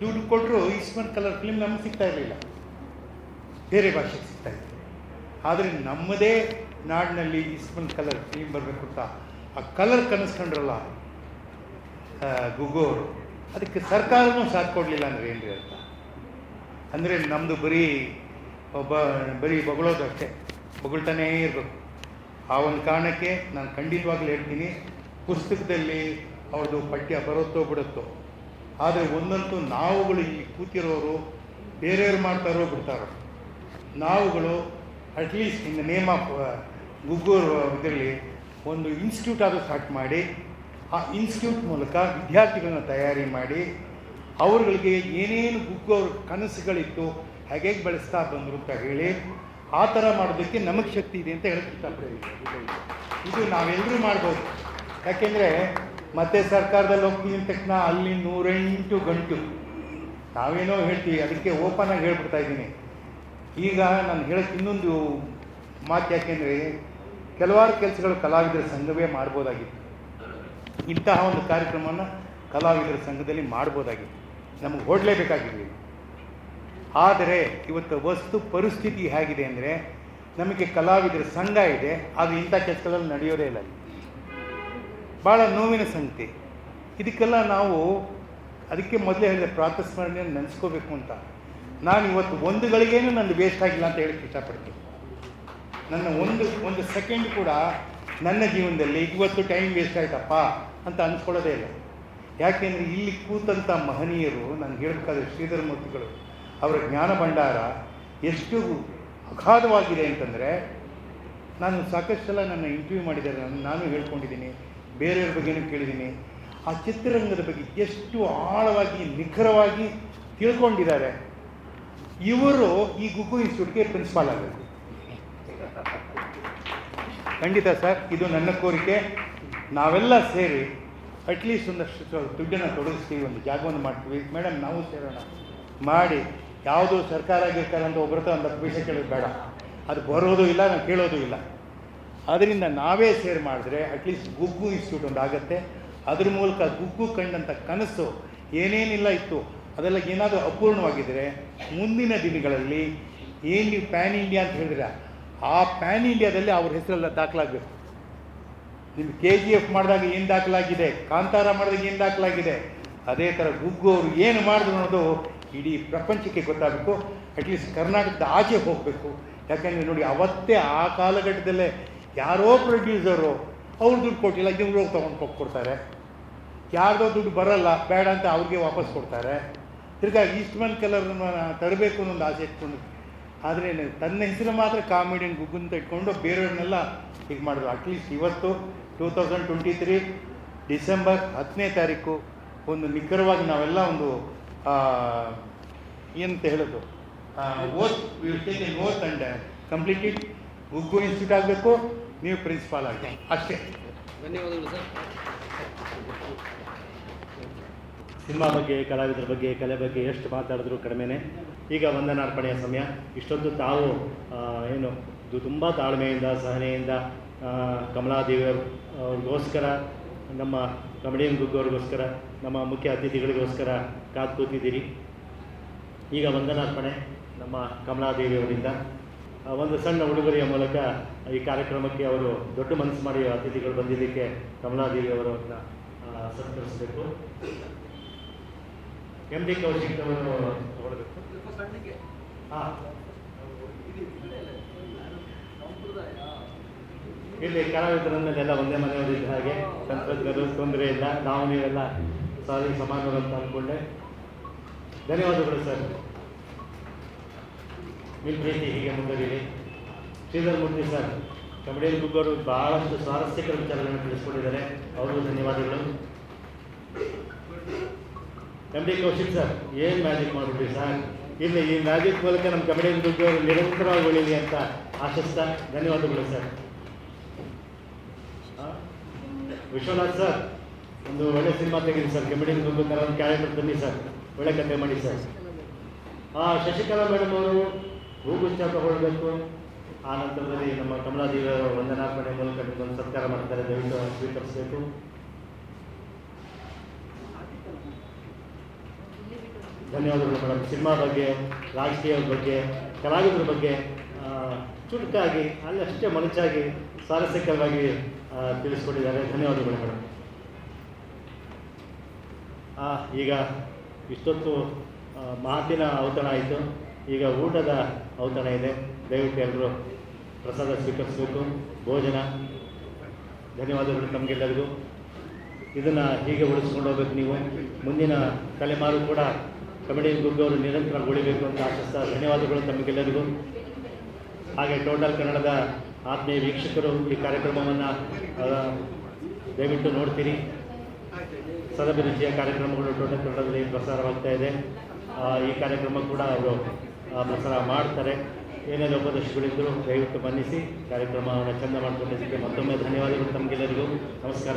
[SPEAKER 4] ದುಡ್ಡು ಕೊಟ್ಟರು ಈಸ್ಮನ್ ಕಲರ್ ಫಿಲ್ಮ್ ನಮಗೆ ಸಿಗ್ತಾ ಇರಲಿಲ್ಲ. ಬೇರೆ ಭಾಷೆ ಸಿಗ್ತಾ ಇತ್ತು ಆದರೆ ನಮ್ಮದೇ ನಾಡಿನಲ್ಲಿ ಇಸ್ಮನ್ ಕಲರ್ ಟೀಮ್ ಬರಬೇಕು ಅಂತ? ಆ ಕಲರ್ ಕನಸ್ಕೊಂಡ್ರಲ್ಲ ಗುಗೋ ಅದಕ್ಕೆ ಸರ್ಕಾರನೂ ಸಾಥ್ ಕೊಡಲಿಲ್ಲ ಅಂದರೆ ಏನು ಅಂತ ಅಂದರೆ ನಮ್ಮದು ಬರೀ ಒಬ್ಬ, ಬರೀ ಬಗಳೋದು ಅಷ್ಟೇ. ಬೊಗಳ್ತಾನೇ ಇರಬೇಕು. ಆ ಒಂದು ಕಾರಣಕ್ಕೆ ನಾನು ಖಂಡಿತವಾಗ್ಲೂ ಹೇಳ್ತೀನಿ, ಪುಸ್ತಕದಲ್ಲಿ ಅವ್ರದ್ದು ಪಠ್ಯ ಬರುತ್ತೋ ಬಿಡುತ್ತೋ, ಆದರೆ ಒಂದಂತೂ ನಾವುಗಳು ಇಲ್ಲಿ ಕೂತಿರೋರು ಬೇರೆಯವ್ರು ಮಾಡ್ತಾರೋ ಬಿಡ್ತಾರೋ? ನಾವುಗಳು at least in the name of Gugguru ಇದರಲ್ಲಿ ಒಂದು ಇನ್ಸ್ಟಿಟ್ಯೂಟ್ ಆದರೂ ಸ್ಟಾರ್ಟ್ ಮಾಡಿ, ಆ ಇನ್ಸ್ಟಿಟ್ಯೂಟ್ ಮೂಲಕ ವಿದ್ಯಾರ್ಥಿಗಳನ್ನ ತಯಾರಿ ಮಾಡಿ, ಅವರುಗಳಿಗೆ ಏನೇನು ಗುಗ್ಗೋರು ಕನಸುಗಳಿತ್ತು ಹೇಗೆ ಬೆಳೆಸ್ತಾ ಬಂದರು ಅಂತ ಹೇಳಿ, ಆ ಥರ ಮಾಡೋದಕ್ಕೆ ನಮಗೆ ಶಕ್ತಿ ಇದೆ ಅಂತ ಹೇಳಕ್ಕೆ ಇಷ್ಟಪಡ್ತೀವಿ ಇದು ನಾವೆಲ್ಲರೂ ಮಾಡ್ಬೋದು. ಯಾಕೆಂದರೆ ಮತ್ತೆ ಸರ್ಕಾರದಲ್ಲಿ ಹೋಗ್ತೀನಿ ಅಂದ ತಕ್ಷಣ ಅಲ್ಲಿ ನೂರೆಂಟು ಗಂಟು. ನಾವೇನೋ ಹೇಳ್ತೀವಿ, ಅದಕ್ಕೆ ಓಪನ್ ಆಗಿ ಹೇಳ್ಬಿಡ್ತಾ ಇದ್ದೀನಿ. ಈಗ ನಾನು ಹೇಳಕ್ಕೆ ಇನ್ನೊಂದು ಮಾತು ಯಾಕೆಂದರೆ ಕೆಲವಾರು ಕೆಲಸಗಳು ಕಲಾವಿದರ ಸಂಘವೇ ಮಾಡ್ಬೋದಾಗಿತ್ತು. ಇಂತಹ ಒಂದು ಕಾರ್ಯಕ್ರಮವನ್ನು ಕಲಾವಿದರ ಸಂಘದಲ್ಲಿ ಮಾಡ್ಬೋದಾಗಿತ್ತು. ನಮಗೆ ಹೊಡಲೇಬೇಕಾಗಿದೆ ಆದರೆ ಇವತ್ತು ವಸ್ತು ಪರಿಸ್ಥಿತಿ ಹೇಗಿದೆ ಅಂದರೆ, ನಮಗೆ ಕಲಾವಿದರ ಸಂಘ ಇದೆ, ಅದು ಇಂಥ ಕೆಲಸಗಳಲ್ಲಿ ನಡೆಯೋದೇ ಇಲ್ಲ. ಭಾಳ ನೋವಿನ ಸಂಗತಿ. ಇದಕ್ಕೆಲ್ಲ ನಾವು ಅದಕ್ಕೆ ಮೊದಲೇ ಹೇಳಿದೆ ಪ್ರಾತಸ್ಮರಣೆಯನ್ನು ನೆನೆಸ್ಕೋಬೇಕು ಅಂತ. ನಾನು ಇವತ್ತು ಒಂದು ಗಳಿಗೇನು ನಂದು ವೇಸ್ಟ್ ಆಗಿಲ್ಲ ಅಂತ ಹೇಳಕ್ಕೆ ಇಷ್ಟಪಡ್ತೀನಿ. ನನ್ನ ಒಂದು ಒಂದು ಸೆಕೆಂಡ್ ಕೂಡ ನನ್ನ ಜೀವನದಲ್ಲಿ ಇವತ್ತು ಟೈಮ್ ವೇಸ್ಟ್ ಆಯ್ತಪ್ಪ ಅಂತ ಅನ್ಸ್ಕೊಳ್ಳೋದೇ ಇಲ್ಲ. ಯಾಕೆಂದರೆ ಇಲ್ಲಿ ಕೂತಂಥ ಮಹನೀಯರು ನಾನು ಹೇಳಬೇಕಾದ್ರೆ ಶ್ರೀಧರ ಮೂರ್ತಿಗಳು, ಅವರ ಜ್ಞಾನ ಭಂಡಾರ ಎಷ್ಟು ಅಗಾಧವಾಗಿದೆ ಅಂತಂದರೆ ನಾನು ಸಾಕಷ್ಟು ಸಲ ನನ್ನ ಇಂಟರ್ವ್ಯೂ ಮಾಡಿದ್ದಾರೆ, ನಾನು ನಾನು ಹೇಳ್ಕೊಂಡಿದ್ದೀನಿ, ಬೇರೆಯವ್ರ ಬಗ್ಗೆನೂ ಕೇಳಿದ್ದೀನಿ. ಆ ಚಿತ್ರರಂಗದ ಬಗ್ಗೆ ಎಷ್ಟು ಆಳವಾಗಿ, ನಿಖರವಾಗಿ ತಿಳ್ಕೊಂಡಿದ್ದಾರೆ. ಇವರು ಈ ಗುಗ್ಗು ಇನ್ಸ್ಟಿಟ್ಯೂಟ್ಗೆ ಪ್ರಿನ್ಸಿಪಾಲ್ ಆಗಬೇಕು ಖಂಡಿತ ಸರ್, ಇದು ನನ್ನ ಕೋರಿಕೆ. ನಾವೆಲ್ಲ ಸೇರಿ ಅಟ್ಲೀಸ್ಟ್ ಒಂದಷ್ಟು ದುಡ್ಡನ್ನು ತೊಡಗಿಸ್ತೀವಿ, ಒಂದು ಜಾಗವನ್ನು ಮಾಡ್ತೀವಿ. ಮೇಡಮ್, ನಾವು ಸೇರೋಣ. ಮಾಡಿ, ಯಾವುದು ಸರ್ಕಾರ ಗಿರ್ಕಾರ ಅಂತ ಒಬ್ಬರ ಹತ್ರ ಒಂದು ಪೈಸೆ ಕೇಳೋದು ಬೇಡ. ಅದು ಬರೋದು ಇಲ್ಲ, ನಾವು ಕೇಳೋದು ಇಲ್ಲ. ಅದರಿಂದ ನಾವೇ ಸೇರ್ ಮಾಡಿದ್ರೆ ಅಟ್ಲೀಸ್ಟ್ ಗುಗ್ಗು ಇನ್ಸ್ಟಿಟ್ಯೂಟ್ ಒಂದು ಆಗುತ್ತೆ. ಅದ್ರ ಮೂಲಕ ಗುಗ್ಗು ಕಂಡಂಥ ಕನಸು ಏನೇನಿಲ್ಲ ಇತ್ತು. ಅದೆಲ್ಲ ಏನಾದರೂ ಅಪೂರ್ಣವಾಗಿದ್ದರೆ ಮುಂದಿನ ದಿನಗಳಲ್ಲಿ ಏನು ಪ್ಯಾನ್ ಇಂಡಿಯಾ ಅಂತ ಹೇಳಿದ್ರೆ, ಆ ಪ್ಯಾನ್ ಇಂಡಿಯಾದಲ್ಲಿ ಅವ್ರ ಹೆಸರೆಲ್ಲ ದಾಖಲಾಗಬೇಕು. ನಿಮ್ಮ ಕೆ ಜಿ ಎಫ್ ಮಾಡಿದಾಗ ಏನು ದಾಖಲಾಗಿದೆ, ಕಾಂತಾರ ಮಾಡಿದಾಗ ಏನು ದಾಖಲಾಗಿದೆ, ಅದೇ ಥರ ಗುಗ್ಗು ಅವರು ಏನು ಮಾಡಿದ್ರು ಅನ್ನೋದು ಇಡೀ ಪ್ರಪಂಚಕ್ಕೆ ಗೊತ್ತಾಗಬೇಕು. ಅಟ್ಲೀಸ್ಟ್ ಕರ್ನಾಟಕದ ಆಚೆ ಹೋಗಬೇಕು. ಯಾಕೆಂದರೆ ನೋಡಿ, ಅವತ್ತೇ ಆ ಕಾಲಘಟ್ಟದಲ್ಲೇ ಯಾರೋ ಪ್ರೊಡ್ಯೂಸರು ಅವ್ರು ದುಡ್ಡು ಕೊಟ್ಟಿಲ್ಲ, ಇವ್ರು ಹೋಗಿ ತೊಗೊಂಡು ಕೊಡ್ತಾರೆ. ಯಾರ್ದೋ ದುಡ್ಡು ಬರಲ್ಲ, ಬೇಡ ಅಂತ ಅವ್ರಿಗೆ ವಾಪಸ್ ಕೊಡ್ತಾರೆ. ತಿರ್ಗಾ ಈಸ್ಟ್ಮನ್ ಕಲರ್ನ ತರಬೇಕು ಅನ್ನೊಂದು ಆಸೆ ಇಟ್ಕೊಂಡು. ಆದರೆ ತನ್ನ ಹೆಸರು ಮಾತ್ರ ಕಾಮಿಡಿಯನ್ ಗುಗ್ಗು ಅಂತ ಇಟ್ಕೊಂಡು ಬೇರೆಯವ್ರನ್ನೆಲ್ಲ ಇದು ಮಾಡಿದ್ರು. ಅಟ್ಲೀಸ್ಟ್ ಇವತ್ತು two thousand twenty three December ಹತ್ತನೇ ತಾರೀಕು ಒಂದು ನಿಖರವಾಗಿ ನಾವೆಲ್ಲ ಒಂದು ಏನಂತ ಹೇಳೋದು? ಓತ್ ಓತ್ ಕಂಪ್ಲೀಟೆಡ್ ಗುಗ್ಗು ಇನ್ಸ್ಟಿಟ್ಯೂಟ್ ಆಗಬೇಕು, ನೀವು ಪ್ರಿನ್ಸಿಪಾಲ್ ಆಗಿ ಅಷ್ಟೇ.
[SPEAKER 5] ಧನ್ಯವಾದಗಳು ಸರ್.
[SPEAKER 1] ಸಿನಿಮಾ ಬಗ್ಗೆ ಕಲಾವಿದರ ಬಗ್ಗೆ ಕಲೆ ಬಗ್ಗೆ ಎಷ್ಟು ಮಾತಾಡಿದ್ರು ಕಡಿಮೆನೇ. ಈಗ ವಂದನಾರ್ಪಣೆಯ ಸಮಯ. ಇಷ್ಟೊಂದು ತಾವು ಏನು ತುಂಬ ತಾಳ್ಮೆಯಿಂದ ಸಹನೆಯಿಂದ ಕಮಲಾದೇವಿ ಅವ್ರ- ಅವ್ರಿಗೋಸ್ಕರ ನಮ್ಮ ಕಮಡಿಯನ್ ಗುಗ್ಗೋರಿಗೋಸ್ಕರ ನಮ್ಮ ಮುಖ್ಯ ಅತಿಥಿಗಳಿಗೋಸ್ಕರ ಕಾದು ಕೂತಿದ್ದೀರಿ ಈಗ ವಂದನಾರ್ಪಣೆ ನಮ್ಮ ಕಮಲಾದೇವಿ ಅವರಿಂದ. ಆ, ಒಂದು ಸಣ್ಣ ಉಡುಗೊರೆಯ ಮೂಲಕ ಈ ಕಾರ್ಯಕ್ರಮಕ್ಕೆ ಅವರು ದೊಡ್ಡ ಮನಸ್ಸು ಮಾಡಿ ಅತಿಥಿಗಳು ಬಂದಿದ್ದಕ್ಕೆ ಕಮಲಾದೇವಿ ಅವರನ್ನ ಆ, ಸತ್ಕರಿಸಬೇಕು. ಎಂ ಡಿ ಕೌಶಿಕ್ ಅವರು ಹಾಂ. ಇಲ್ಲಿ ಕಲಾವಿದರನ್ನೆಲ್ಲ ಒಂದೇ ಮನೆಯವರಿದ್ದ ಹಾಗೆ ತಂತ್ರಜ್ಞರು ತೊಂದರೆ ಇಲ್ಲ, ನಾವು ನೀವೆಲ್ಲ ಸಾರಿ ಸಮಾನರು ಅಂತ ಅಂದ್ಕೊಂಡೆ. ಧನ್ಯವಾದಗಳು ಸರ್. ನಿಮ್ಮ ಪ್ರೀತಿ ಹೀಗೆ ಮುಂದುವರಿ ಶ್ರೀಧರ್ ಮೂರ್ತಿ ಸರ್ ಕಬಡ್ಡಿ ಗುಗ್ಗರು ಬಹಳಷ್ಟು ಸ್ವಾರಸ್ಯಕರ ವಿಚಾರಗಳನ್ನು ತಿಳಿಸ್ಕೊಂಡಿದ್ದಾರೆ. ಅವರು ಧನ್ಯವಾದಗಳು. ಎಂ ಡಿ ಕೌಶಿಕ್ ಸರ್ ಏನು ಮ್ಯಾಜಿಕ್ ಮಾಡಿಬಿಟ್ರಿ ಸರ್ ಇಲ್ಲಿ ಈ ಮ್ಯಾಜಿಕ್ ಮೂಲಕ ನಮ್ಮ ಕಮಿಡಿಯನ್ ದುಡ್ಡು ನಿರಂತರವಾಗಿ ಉಳಿಲಿ ಅಂತ ಆಶಿಸ್ತಾ ಧನ್ಯವಾದಗಳು ಸರ್? ವಿಶ್ವನಾಥ್ ಸರ್ ಒಂದು ಒಳ್ಳೆ ಸಿನಿಮಾ ತೆಗೀರಿ ಸರ್ ಕಮಿಡಿಯನ್ ದುಡ್ಡು ಥರ ಒಂದು ಕ್ಯಾರೆಕ್ಟರ್ ಬನ್ನಿ ಸರ್ ಒಳ್ಳೆ ಕಥೆ ಮಾಡಿ ಸರ್ ಆ, ಶಶಿಕಲಾ ಮೇಡಮ್ ಅವರು ಹೂಗುಚ್ಛ ತಗೊಳ್ಬೇಕು ಆ ನಂತರದಲ್ಲಿ ನಮ್ಮ ಕಮಲಾದೇವಿ ಅವರ ವಂದನಾರ್ಪಣೆ ಮೂಲಕ ಒಂದು ಸತ್ಕಾರ ಮಾಡ್ತಾರೆ. ದಯವಿಟ್ಟು ಸ್ವೀಕರಿಸಬೇಕು. ಧನ್ಯವಾದಗಳು ಮೇಡಮ್. ಸಿನಿಮಾ ಬಗ್ಗೆ ರಾಜಕೀಯದ ಬಗ್ಗೆ ಕಲಾವಿದರ ಬಗ್ಗೆ ಚುಟುಕಾಗಿ ಅಲ್ಲಷ್ಟೇ ಅಷ್ಟೇ ಮನಸ್ಸಾಗಿ ಆ, ತಿಳಿಸ್ಕೊಟ್ಟಿದ್ದಾರೆ. ಧನ್ಯವಾದಗಳು ಮೇಡಮ್. ಈಗ ಇಷ್ಟೊತ್ತು ಮಾತಿನ ಔತಣ ಆಯಿತು. ಈಗ ಊಟದ ಔತಣ ಇದೆ. ದಯವಿಟ್ಟು ಎಲ್ಲರೂ ಪ್ರಸಾದ ಸ್ವೀಕರಿಸಬೇಕು. ಭೋಜನ. ಧನ್ಯವಾದಗಳು ತಮಗೆಲ್ಲರಿಗೂ. ಇದನ್ನು ಹೀಗೆ ಉಳಿಸ್ಕೊಂಡು ಹೋಗ್ಬೇಕು ನೀವು. ಮುಂದಿನ ತಲೆಮಾರು ಕೂಡ ಕಮಿಡಿಯನ್ ಗುಗ್ಗವರು ನಿರಂತರ ಉಳಿಬೇಕು ಅಂತ ಆಶಿಸ್ತಾ ಧನ್ಯವಾದಗಳು ತಮಗೆಲ್ಲರಿಗೂ. ಹಾಗೆ ಟೋಟಲ್ ಕನ್ನಡದ ಆತ್ಮೀಯ ವೀಕ್ಷಕರು ಈ ಕಾರ್ಯಕ್ರಮವನ್ನು ದಯವಿಟ್ಟು ನೋಡ್ತೀರಿ. ಸದಭಿರುಚಿಯ ಕಾರ್ಯಕ್ರಮಗಳು ಟೋಟಲ್ ಕನ್ನಡದಲ್ಲಿ ಪ್ರಸಾರವಾಗ್ತಾ ಇದೆ. ಈ ಕಾರ್ಯಕ್ರಮ ಕೂಡ ಅವರು ಪ್ರಸಾರ ಮಾಡ್ತಾರೆ. ಏನೇನು ಉಪದೇಶಗಳಿದ್ದರು ದಯವಿಟ್ಟು ಮನ್ನಿಸಿ, ಕಾರ್ಯಕ್ರಮವನ್ನು ಚೆಂದ ಮಾಡಿಕೊಂಡಿದ್ದಕ್ಕೆ ಮತ್ತೊಮ್ಮೆ ಧನ್ಯವಾದಗಳು ತಮಗೆಲ್ಲರಿಗೂ. ನಮಸ್ಕಾರ.